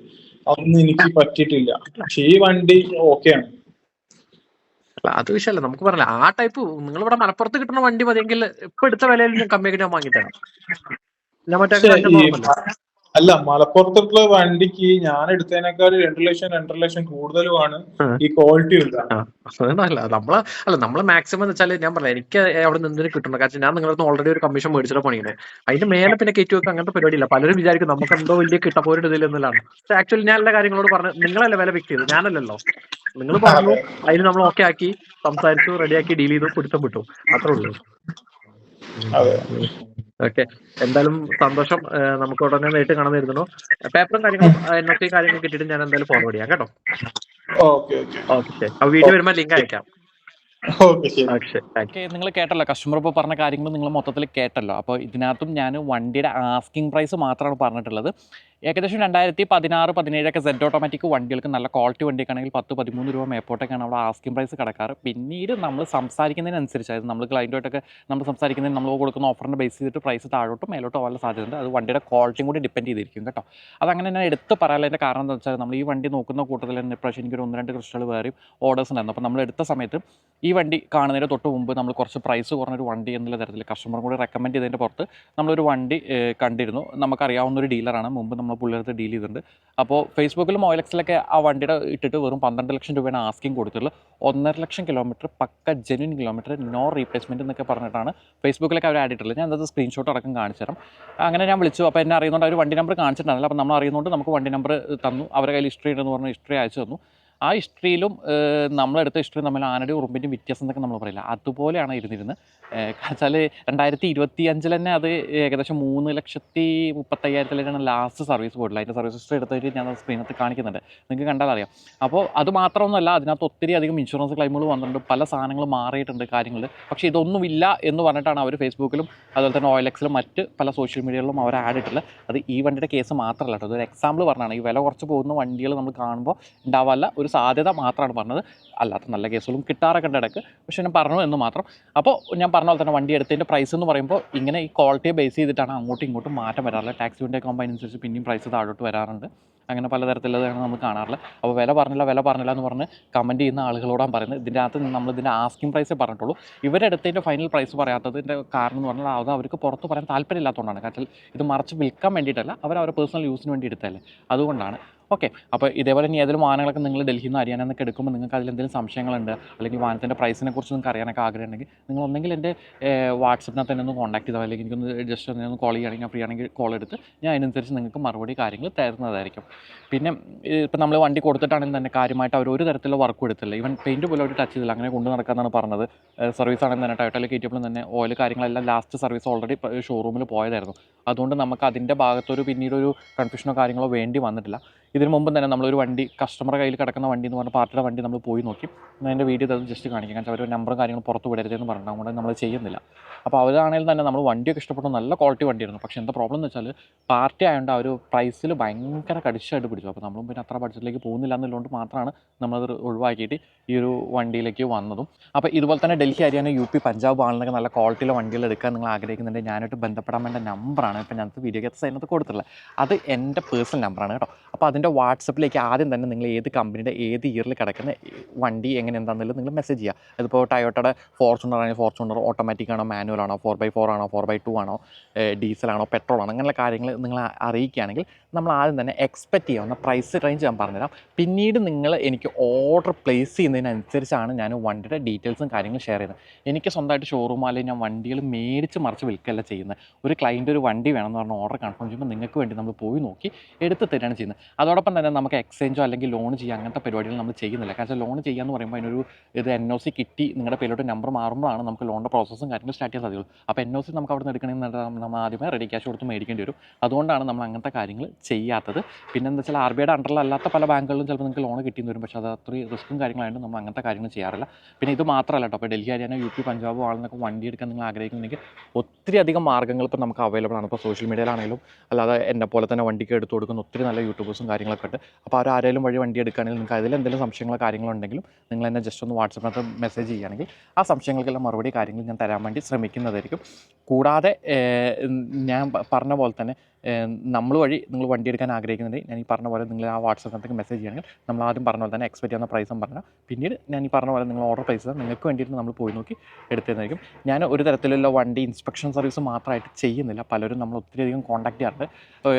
S3: അതൊന്നും എനിക്ക് പറ്റിയിട്ടില്ല. പക്ഷെ ഈ വണ്ടി ഓക്കെയാണ്.
S4: അല്ല അത് വിഷയമല്ല. നമുക്ക് പറഞ്ഞില്ല ആ ടൈപ്പ് നിങ്ങൾ ഇവിടെ മലപ്പുറത്ത് കിട്ടുന്ന വണ്ടി മതിയെങ്കിൽ ഇപ്പൊ എടുത്ത വിലയിൽ ഞാൻ കമ്മിയാക്കി ഞാൻ വാങ്ങിത്തരാം. ഞാൻ മറ്റേ
S3: പക്ഷെ
S4: അതിന്റെ
S3: ഈ
S4: normal.
S3: അല്ല മലപ്പുറത്തുള്ള വണ്ടിക്ക് ഞാൻ എടുത്തതിനേക്കാൾ രണ്ടു ലക്ഷം രണ്ടര ലക്ഷം കൂടുതലുമാണ് ഈ ക്വാളിറ്റി
S4: അല്ല നമ്മൾ അല്ല നമ്മൾ മാക്സിമം എന്ന് വെച്ചാൽ ഞാൻ പറയാം എനിക്ക് അവിടെ നിന്ന് കിട്ടണം. കാരണം ഞാൻ നിങ്ങളുടെ ഓൾറെഡി ഒരു കമ്മീഷൻ മേടിച്ചിട്ട് പണിയുന്നത് അതിന്റെ മേലെ പിന്നെ കയറ്റി വെക്കുക അങ്ങനത്തെ പരിപാടിയില്ല. പലരും വിചാരിക്കും നമുക്ക് എന്തോ വലിയ കിട്ടപ്പോരുടെ ഇതിൽ എന്നുള്ളതാണ്. പക്ഷെ ആക്ച്വലി ഞാൻ എല്ലാ കാര്യങ്ങളോട് പറഞ്ഞു നിങ്ങളല്ലേ വില ഫിക്സ് ചെയ്തു ഞാനല്ലല്ലോ. നിങ്ങൾ പറഞ്ഞു അതിന് നമ്മൾ ഓക്കെ ആക്കി സംസാരിച്ചു റെഡിയാക്കി ഡീൽ ചെയ്തു പിടുത്തം വിട്ടു. അത്രേ ഉള്ളൂ. ഓക്കെ. എന്തായാലും സന്തോഷം. നമുക്ക് ഉടനെ നേരിട്ട് കാണാൻ പേപ്പറും കാര്യങ്ങളും എൻ എസ് സി കാര്യങ്ങളും കിട്ടിയിട്ട് ഞാൻ എന്തായാലും ഫോർവേഡ് ചെയ്യാം കേട്ടോ?
S3: Okay okay.
S4: ഓക്കെ ശരി. ആ വീഡിയോ വരുമ്പോ ലിങ്ക് അയക്കാം.
S2: നിങ്ങൾ കേട്ടല്ലോ കസ്റ്റമർ ഇപ്പോൾ പറഞ്ഞ കാര്യങ്ങൾ നിങ്ങൾ മൊത്തത്തിൽ കേട്ടല്ലോ. അപ്പോൾ ഇതിനകത്തും ഞാൻ വണ്ടിയുടെ ആസ്കിംഗ് പ്രൈസ് മാത്രമാണ് പറഞ്ഞിട്ടുള്ളത്. ഏകദേശം രണ്ടായിരത്തി പതിനാറ് പതിനേഴൊക്കെ സെഡ് ഓട്ടോമാറ്റിക് വണ്ടികൾക്ക് നല്ല ക്വാളിറ്റി വണ്ടിയൊക്കെ ആണെങ്കിൽ പത്ത് പതിമൂന്ന് രൂപ മേപ്പോട്ടൊക്കെയാണ് അവിടെ ആസ്കിംഗ് പ്രൈസ് കിടക്കാറ്. പിന്നീട് നമ്മൾ സംസാരിക്കുന്നതിനനുസരിച്ച് അതായത് നമ്മൾ ക്ലയന്റുമായിട്ടൊക്കെ നമ്മൾ സംസാരിക്കുന്നതിന് നമ്മൾ കൊടുക്കുന്ന ഓഫറിന്റെ ബേസ് ചെയ്തിട്ട് പ്രൈസ് താഴോട്ടും മേലോട്ടും പോകാൻ സാധ്യതയുണ്ട്. അത് വണ്ടിയുടെ ക്വാളിറ്റിയും കൂടി ഡിപ്പെൻഡ് ചെയ്തിരിക്കും കേട്ടോ. അതങ്ങനെ തന്നെ എടുത്ത് പറയാനുള്ളതിന്റെ കാരണം എന്താ വെച്ചാൽ നമ്മൾ ഈ വണ്ടി നോക്കുന്ന കൂട്ടത്തിൽ തന്നെ ഇപ്രാവശ്യം എനിക്കൊരു ഒന്ന് രണ്ട് ക്രിസ്റ്റൽ വേറെയും ഓർഡേഴ്സ് ഉണ്ടായിരുന്നു. അപ്പോൾ നമ്മൾ എടുത്ത സമയത്ത് ഈ വണ്ടി കാണുന്നതിന് തൊട്ട് മുമ്പ് നമ്മൾ കുറച്ച് പ്രൈസ് കുറഞ്ഞൊരു വണ്ടി എന്നുള്ള തരത്തിൽ കസ്റ്റമർ കൂടി റെക്കമെൻഡ് ചെയ്തതിന്റെ പുറത്ത് നമ്മളൊരു വണ്ടി കണ്ടിരുന്നു. നമുക്കറിയാവുന്ന ഒരു ഡീലറാണ് മുമ്പ് നമ്മൾ പുള്ളിയടുത്ത് ഡീൽ ചെയ്തിട്ടുണ്ട്. അപ്പോൾ ഫേസ്ബുക്കിലും ഓയിലക്സിലൊക്കെ ആ വണ്ടിയുടെ ഇട്ടിട്ട് വെറും പന്ത്രണ്ട് ലക്ഷം രൂപയാണ് ആസ്കിങ് കൊടുത്തിട്ടുള്ളത്. ഒന്നര ലക്ഷം kilometre pucca genuine kilometre no replacement എന്നൊക്കെ പറഞ്ഞിട്ടാണ് ഫേസ്ബുക്കിലൊക്കെ അവർ ആഡ് ഇട്ടിട്ടുള്ളത് ഞാൻ അത് സ്ക്രീൻഷോട്ട് അടക്കം കാണിച്ചു തരാം. അങ്ങനെ ഞാൻ വിളിച്ചു. അപ്പോൾ എന്നെ അറിയുന്നുണ്ട് അവർ വണ്ടി നമ്പർ കാണിച്ചിട്ടുണ്ടായിരുന്നില്ല. അപ്പോൾ നമ്മൾ അറിയുന്നതുകൊണ്ട് നമുക്ക് വണ്ടി നമ്പർ തന്നു. അവരുടെ കയ്യിൽ ഹിസ്റ്ററി ഉണ്ടെന്ന് പറഞ്ഞ് ഹിസ്റ്ററി അയച്ചു തന്നു. ആ ഹിസ്റ്ററിയിലും നമ്മളെടുത്ത ഹിസ്റ്ററി തമ്മിൽ ആനയുടെ ഉറുമ്പിന്റെ വ്യത്യാസം എന്നൊക്കെ നമ്മൾ പറയില്ല. അതുപോലെയാണ് ഇരുന്നിരുന്നത്. വെച്ചാൽ രണ്ടായിരത്തി ഇരുപത്തി അഞ്ചിൽ തന്നെ അത് ഏകദേശം മൂന്ന് ലക്ഷത്തി മുപ്പത്തയ്യായിരത്തിലേക്കാണ് ലാസ്റ്റ് സർവീസ് പോയിട്ടുള്ളത്. അതിന്റെ സർവീസ് ഹിസ്റ്ററി എടുത്തിട്ട് ഞാൻ സ്ക്രീനത്ത് കാണിക്കുന്നുണ്ട്. നിങ്ങൾക്ക് കണ്ടാൽ അറിയാം. അപ്പോൾ അത് മാത്രമൊന്നുമല്ല അതിനകത്ത് ഒത്തിരി അധികം ഇൻഷുറൻസ് ക്ലെയിമുകൾ വന്നിട്ടുണ്ട്. പല സാധനങ്ങൾ മാറിയിട്ടുണ്ട് കാര്യങ്ങൾ. പക്ഷേ ഇതൊന്നുമില്ല എന്ന് പറഞ്ഞിട്ടാണ് അവർ ഫേസ്ബുക്കിലും അതുപോലെ തന്നെ ഓയിലെക്സിലും മറ്റ് പല സോഷ്യൽ മീഡിയകളിലും അവർ ആഡ് ഇട്ടിട്ടുള്ളത്. അത് ഈ വണ്ടിയുടെ കേസ് മാത്രമല്ല കേട്ടോ. അതൊരു എക്സാമ്പിൾ പറഞ്ഞാണ്. ഈ വില കുറച്ച് പോകുന്ന വണ്ടികൾ നമ്മൾ കാണുമ്പോൾ ഉണ്ടാവാല്ല ഒരു സാധ്യത മാത്രമാണ് പറഞ്ഞത്. അല്ലാത്ത നല്ല കേസുകളും കിട്ടാറൊക്കെ ഉണ്ട് ഇടയ്ക്ക്. പക്ഷേ ഞാൻ പറഞ്ഞു എന്ന് മാത്രം. അപ്പോൾ ഞാൻ പറഞ്ഞ പോലെ തന്നെ വണ്ടി എടുത്തതിന്റെ പ്രൈസ് എന്ന് പറയുമ്പോൾ ഇങ്ങനെ ഈ ക്വാളിറ്റിയെ ബേസ് ചെയ്തിട്ടാണ് അങ്ങോട്ടും ഇങ്ങോട്ടും മാറ്റം വരാറുള്ളത്. ടാക്സി വണ്ടി ഒക്കെ അതിനനുസരിച്ച് പിന്നെയും പ്രൈസ് താഴോട്ട് വരാറുണ്ട്. അങ്ങനെ പലതരത്തിലുള്ളതാണ് നമ്മൾ കാണാറുള്ളത്. അപ്പോൾ വില പറഞ്ഞില്ല വില പറഞ്ഞില്ല എന്ന് പറഞ്ഞ് കമന്റ് ചെയ്യുന്ന ആളുകളോടാണ് പറയുന്നത്. ഇതിന്റെ അകത്ത് നമ്മൾ ഇതിന്റെ ആസ്കിംഗ് പ്രൈസേ പറഞ്ഞിട്ടുള്ളൂ. ഇവരെടുത്തതിന്റെ ഫൈനൽ പ്രൈസ് പറയാത്തതിന്റെ കാരണം എന്ന് പറഞ്ഞാൽ അത് അവർക്ക് പുറത്ത് പറയാൻ താല്പര്യമില്ലാത്തതുകൊണ്ടാണ്. കാരണം ഇത് മറിച്ച് വിൽക്കാൻ വേണ്ടിയിട്ടല്ല അവർ അവരുടെ പേഴ്സണൽ യൂസിന് വേണ്ടി എടുത്തല്ലേ അതുകൊണ്ടാണ്. ഓക്കെ. അപ്പോൾ ഇതേപോലെ ഇനി ഏതെങ്കിലും വാഹനങ്ങളൊക്കെ നിങ്ങൾ ഡൽഹിയിൽ നിന്ന് ഹരിയാന എന്നൊക്കെ എടുക്കുമ്പോൾ നിങ്ങൾക്ക് അതിലെന്തെങ്കിലും സംശയങ്ങളുണ്ട് അല്ലെങ്കിൽ വാഹനത്തിന്റെ പ്രൈസിനെ കുറിച്ച് നിങ്ങൾക്ക് അറിയാനൊക്കെ ആഗ്രഹം ഉണ്ടെങ്കിൽ നിങ്ങൾ ഒന്നെങ്കിൽ എന്റെ വാട്സപ്പിനകത്ത് തന്നെ ഒന്ന് കോൺടാക്ട് ചെയ്താൽ അല്ലെങ്കിൽ എനിക്കൊന്ന് ജസ്റ്റ് ഒന്ന് ഒന്ന് കോൾ ചെയ്യുകയാണെങ്കിൽ ഫ്രീ ആണെങ്കിൽ കോൾ എടുത്ത് ഞാൻ അതിനനുസരിച്ച് നിങ്ങൾക്ക് മറുപടി കാര്യങ്ങൾ തരുന്നതായിരിക്കും. പിന്നെ ഇപ്പം നമ്മൾ വണ്ടി കൊടുത്തിട്ടാണെങ്കിൽ തന്നെ കാര്യമായിട്ട് അവർ ഒരു തരത്തിലുള്ള വർക്ക് എടുത്തില്ല. ഈവൻ പെയിന്റ് പോലും അവർ ടച്ച് ചെയ്തില്ല. അങ്ങനെ കൊണ്ടു നടക്കാമെന്നാണ് പറഞ്ഞത്. സർവീസ് ആണെങ്കിൽ തന്നെ ടൈറ്റിൽ കയറ്റിയപ്പോഴും തന്നെ ഓയിൽ കാര്യങ്ങളെല്ലാം ലാസ്റ്റ് സർവീസ് ഓൾറെഡി ഷോറൂമിൽ പോയതായിരുന്നു. അതുകൊണ്ട് നമുക്ക് അതിന്റെ ഭാഗത്തൊരു പിന്നീടൊരു കൺഫ്യൂഷനോ കാര്യങ്ങളോ വേണ്ടി വന്നിട്ടില്ല. ഇതിന് മുമ്പ് തന്നെ നമ്മളൊരു വണ്ടി കസ്റ്റമർ കയ്യിൽ കിടക്കുന്ന വണ്ടി എന്ന് പറഞ്ഞ പാർട്ടിയുടെ വണ്ടി നമ്മൾ പോയി നോക്കി. എന്റെ വീഡിയോ അത് ജസ്റ്റ് കാണിക്കാം. കാരണം അവർ നമ്പറും കാര്യങ്ങളും പുറത്ത് വിടരുതെന്ന് പറഞ്ഞാൽ അതുകൊണ്ട് നമ്മൾ ചെയ്യുന്നില്ല. അപ്പോൾ അവരാണെങ്കിൽ തന്നെ നമ്മൾ വണ്ടിയൊക്കെ ഇഷ്ടപ്പെട്ടു നല്ല ക്വാളിറ്റി വണ്ടിയായിരുന്നു. പക്ഷേ എന്താ പ്രോബ്ലം എന്ന് വെച്ചാൽ പാർട്ടി ആയതുകൊണ്ട് ആ ഒരു പ്രൈസിൽ ഭയങ്കര കടിച്ചായിട്ട് പിടിച്ചു. അപ്പോൾ നമ്മളും പിന്നെ അത്ര ബഡ്ജറ്റിലേക്ക് പോകുന്നില്ല എന്നുള്ളതുകൊണ്ട് മാത്രമാണ് നമ്മളത് ഒഴിവാക്കിയിട്ട് ഈ ഒരു വണ്ടിയിലേക്ക് വന്നതും. അപ്പോൾ ഇതുപോലെ തന്നെ ഡൽഹി ഹരിയാന യു പി പഞ്ചാബ് ആണെന്നൊക്കെ നല്ല ക്വാളിറ്റിയിലെ വണ്ടികൾ എടുക്കാൻ നിങ്ങൾ ആഗ്രഹിക്കുന്നുണ്ടെങ്കിൽ ഞാനായിട്ട് ബന്ധപ്പെടാൻ വേണ്ട നമ്പറാണ് ഇപ്പോൾ ഞങ്ങൾക്ക് വീഡിയോക്കകത്ത് സൈനത്ത് കൊടുത്തിട്ടുള്ളത്. അത് എന്റെ പേഴ്സണൽ നമ്പറാണ് കേട്ടോ. അപ്പോൾ അതിന്റെ വാട്സപ്പിലേക്ക് ആദ്യം തന്നെ നിങ്ങൾ ഏത് കമ്പനിയുടെ ഏത് ഇയറിൽ കിടക്കുന്ന വണ്ടി എങ്ങനെ എന്താണെന്നുള്ളത് നിങ്ങൾ മെസ്സേജ് ചെയ്യുക അതിപ്പോൾ ടയോട്ടയുടെ ഫോർച്യൂണർ ആണെങ്കിൽ ഫോർച്യൂണർ ഓട്ടോമാറ്റിക് ആണോ മാനുവൽ ആണോ ഫോർ ബൈ ഫോർ ആണോ ഫോർ ബൈ ടു ആണോ ഡീസൽ ആണോ പെട്രോൾ ആണോ അങ്ങനെയുള്ള കാര്യങ്ങൾ നിങ്ങൾ അറിയിക്കുകയാണെങ്കിൽ നമ്മൾ ആദ്യം തന്നെ എക്സ്പെക്റ്റ് ചെയ്യാവുന്ന പ്രൈസ് റേഞ്ച് ഞാൻ പറഞ്ഞുതരാം. പിന്നീട് നിങ്ങൾ എനിക്ക് ഓർഡർ പ്ലേസ് ചെയ്യുന്നതിനനുസരിച്ചാണ് ഞാൻ വണ്ടിയുടെ ഡീറ്റെയിൽസും കാര്യങ്ങളും ഷെയർ ചെയ്യുന്നത്. എനിക്ക് സ്വന്തമായിട്ട് ഷോറൂം അല്ലെങ്കിൽ ഞാൻ വണ്ടികൾ മേടിച്ച് മറിച്ച് വിൽക്കല്ല ചെയ്യുന്നത്. ഒരു ക്ലയന്റ് ഒരു വണ്ടി വേണമെന്ന് പറഞ്ഞ ഓർഡർ കൺഫേം ചെയ്യുമ്പോൾ നിങ്ങൾക്ക് വേണ്ടി നമ്മൾ പോയി നോക്കി എടുത്ത് തരികയാണ് ചെയ്യുന്നത്. അതോടൊപ്പം തന്നെ നമുക്ക് എക്സ്ചേഞ്ചോ അല്ലെങ്കിൽ ലോൺ ചെയ്യാം അങ്ങനത്തെ പരിപാടികൾ നമ്മൾ ചെയ്യുന്നില്ല. കാരണം ലോൺ ചെയ്യാന്ന് പറയുമ്പോൾ അതിനൊരു ഇത് എൻ ഒ സി കിട്ടി നിങ്ങളുടെ പേരിലോട്ട് നമ്പർ മാറുമ്പോഴാണ് നമുക്ക് ലോണിന്റെ പ്രോസസ്സും കാര്യങ്ങളും സ്റ്റാർട്ട് ചെയ്യാൻ സാധ്യതയുള്ളൂ. അപ്പോൾ എൻ ഒ സി നമുക്ക് അവിടെ നിന്ന് എടുക്കണമെങ്കിൽ നമ്മൾ ആദ്യമേ റെഡി ക്യാഷ് കൊടുത്ത് മേടിക്കേണ്ടി വരും. അതുകൊണ്ടാണ് നമ്മൾ അങ്ങനത്തെ കാര്യങ്ങൾ ചെയ്യാത്തത്. പിന്നെ എന്താ വെച്ചാൽ ആർ ബി ഐയുടെ അണ്ടറിലല്ലാത്ത പല ബാങ്കുകളിലും ചിലപ്പോൾ നിങ്ങൾക്ക് ലോൺ കിട്ടിയെന്ന് വരും. പക്ഷേ അത് അത്രയും റിസ്ക്കും കാര്യങ്ങളായതുകൊണ്ട് നമ്മൾ അങ്ങനത്തെ കാര്യങ്ങൾ ചെയ്യാറില്ല. പിന്നെ ഇത് മാത്രമല്ല കേട്ടോ. അപ്പോൾ ഡൽഹി ഹരിയാന യു പി പഞ്ചാബ് ആണെന്നൊക്കെ വണ്ടി എടുക്കാൻ നിങ്ങൾ ആഗ്രഹിക്കുന്നുണ്ടെങ്കിൽ ഒത്തിരി അധികം മാർഗങ്ങൾ ഇപ്പോൾ നമുക്ക് അവൈലബിൾ ആണ്. ഇപ്പോൾ സോഷ്യൽ മീഡിയയിലാണെങ്കിലും അല്ലാതെ എന്നെ പോലെ തന്നെ വണ്ടിക്ക് എടുത്തു കൊടുക്കുന്ന ഒത്തിരി നല്ല യൂട്യൂബേഴ്സും കാര്യങ്ങളൊക്കെ ഉണ്ട്. അപ്പോൾ അവർ ആരെങ്കിലും വഴി വണ്ടി എടുക്കുകയാണെങ്കിൽ നിങ്ങൾക്ക് അതിൽ എന്തെങ്കിലും സംശയങ്ങളോ കാര്യങ്ങളോ ഉണ്ടെങ്കിലും നിങ്ങൾ എന്നെ ജസ്റ്റ് ഒന്ന് വാട്സപ്പിനകത്ത് മെസ്സേജ് ചെയ്യുകയാണെങ്കിൽ ആ സംശയങ്ങൾക്കെല്ലാം മറുപടി കാര്യങ്ങൾ ഞാൻ തരാൻ വേണ്ടി ശ്രമിക്കുന്നതായിരിക്കും. കൂടാതെ ഞാൻ പറഞ്ഞ പോലെ തന്നെ നമ്മൾ വഴി നിങ്ങൾ വണ്ടി എടുക്കാൻ ആഗ്രഹിക്കുന്നുണ്ടെങ്കിൽ ഞാൻ ഈ പറഞ്ഞ പോലെ നിങ്ങൾ ആ വാട്സപ്പിനകത്തേക്ക് മെസ്സേജ് ചെയ്യണമെങ്കിൽ നമ്മൾ ആദ്യം പറഞ്ഞ പോലെ തന്നെ എക്സ്പെക്ട് ചെയ്യുന്ന പ്രൈസും പറഞ്ഞാൽ പിന്നീട് ഞാൻ ഈ പറഞ്ഞ പോലെ നിങ്ങൾ ഓർഡർ പ്രൈസ് നിങ്ങൾക്ക് വേണ്ടിയിട്ട് നമ്മൾ പോയി നോക്കി എടുത്തതായിരിക്കും ഞാൻ ഒരു തരത്തിലുള്ള വണ്ടി ഇൻസ്പെക്ഷൻ സർവീസ് മാത്രമായിട്ട് ചെയ്യുന്നില്ല. പലരും നമ്മൾ ഒത്തിരി അധികം കോൺടാക്ട് ചെയ്യാറുണ്ട്.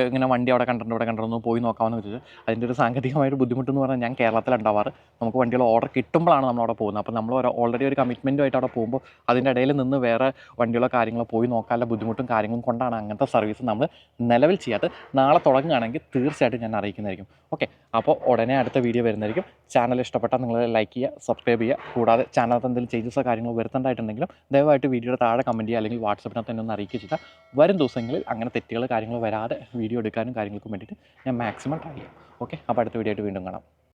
S2: ഇങ്ങനെ വണ്ടി അവിടെ കണ്ടിട്ടുണ്ട് ഇവിടെ കണ്ടിട്ടൊന്ന് പോയി നോക്കാമെന്ന് വെച്ചിട്ട് അതിന്റെ ഒരു സാങ്കേതികമായൊരു ബുദ്ധിമുട്ടെന്ന് പറഞ്ഞാൽ ഞാൻ കേരളത്തിലുണ്ടാവാറ്. നമുക്ക് വണ്ടികൾ ഓർഡർ കിട്ടുമ്പോഴാണ് നമ്മൾ അവിടെ പോകുന്നത്. അപ്പോൾ നമ്മൾ ഓൾറെഡി ഒരു കമ്മിറ്റ്മെന്റുമായിട്ട് അവിടെ പോകുമ്പോൾ അതിന്റെ ഇടയിൽ നിന്ന് വേറെ വണ്ടികളോ കാര്യങ്ങളോ പോയി നോക്കാനുള്ള ബുദ്ധിമുട്ടും കാര്യങ്ങളും കൊണ്ടാണ് അങ്ങനത്തെ സർവീസ് നമ്മൾ നിലവിൽ ചെയ്യാത്തത്. നാളെ തുടങ്ങുകയാണെങ്കിൽ തീർച്ചയായിട്ടും ഞാൻ അറിയിക്കുന്നതായിരിക്കും. ഓക്കെ അപ്പോൾ ഉടനെ അടുത്ത വീഡിയോ വരുന്നതായിരിക്കും. ചാനൽ ഇഷ്ടപ്പെട്ടാൽ നിങ്ങൾ ലൈക്ക് ചെയ്യുക സബ്സ്ക്രൈബ് ചെയ്യുക. കൂടാതെ ചാനലിനകത്ത് എന്തെങ്കിലും ചേഞ്ചസോ കാര്യങ്ങളോ വരുത്തേണ്ടതായിട്ടുണ്ടെങ്കിലും ദയവായിട്ട് വീഡിയോയുടെ താഴെ കമന്റ് ചെയ്യുക അല്ലെങ്കിൽ വാട്സപ്പിനകത്ത് തന്നെ ഒന്ന് അറിയിക്കുക ചെയ്താൽ വരും ദിവസങ്ങളിൽ അങ്ങനെ തെറ്റുകൾ കാര്യങ്ങൾ വരാതെ വീഡിയോ എടുക്കാനും കാര്യങ്ങൾക്കും വേണ്ടിയിട്ട് ഞാൻ മാക്സിമം ട്രൈ ചെയ്യാം. ഓക്കെ അപ്പോൾ അടുത്ത വീഡിയോ ആയിട്ട് വീണ്ടും കാണാം.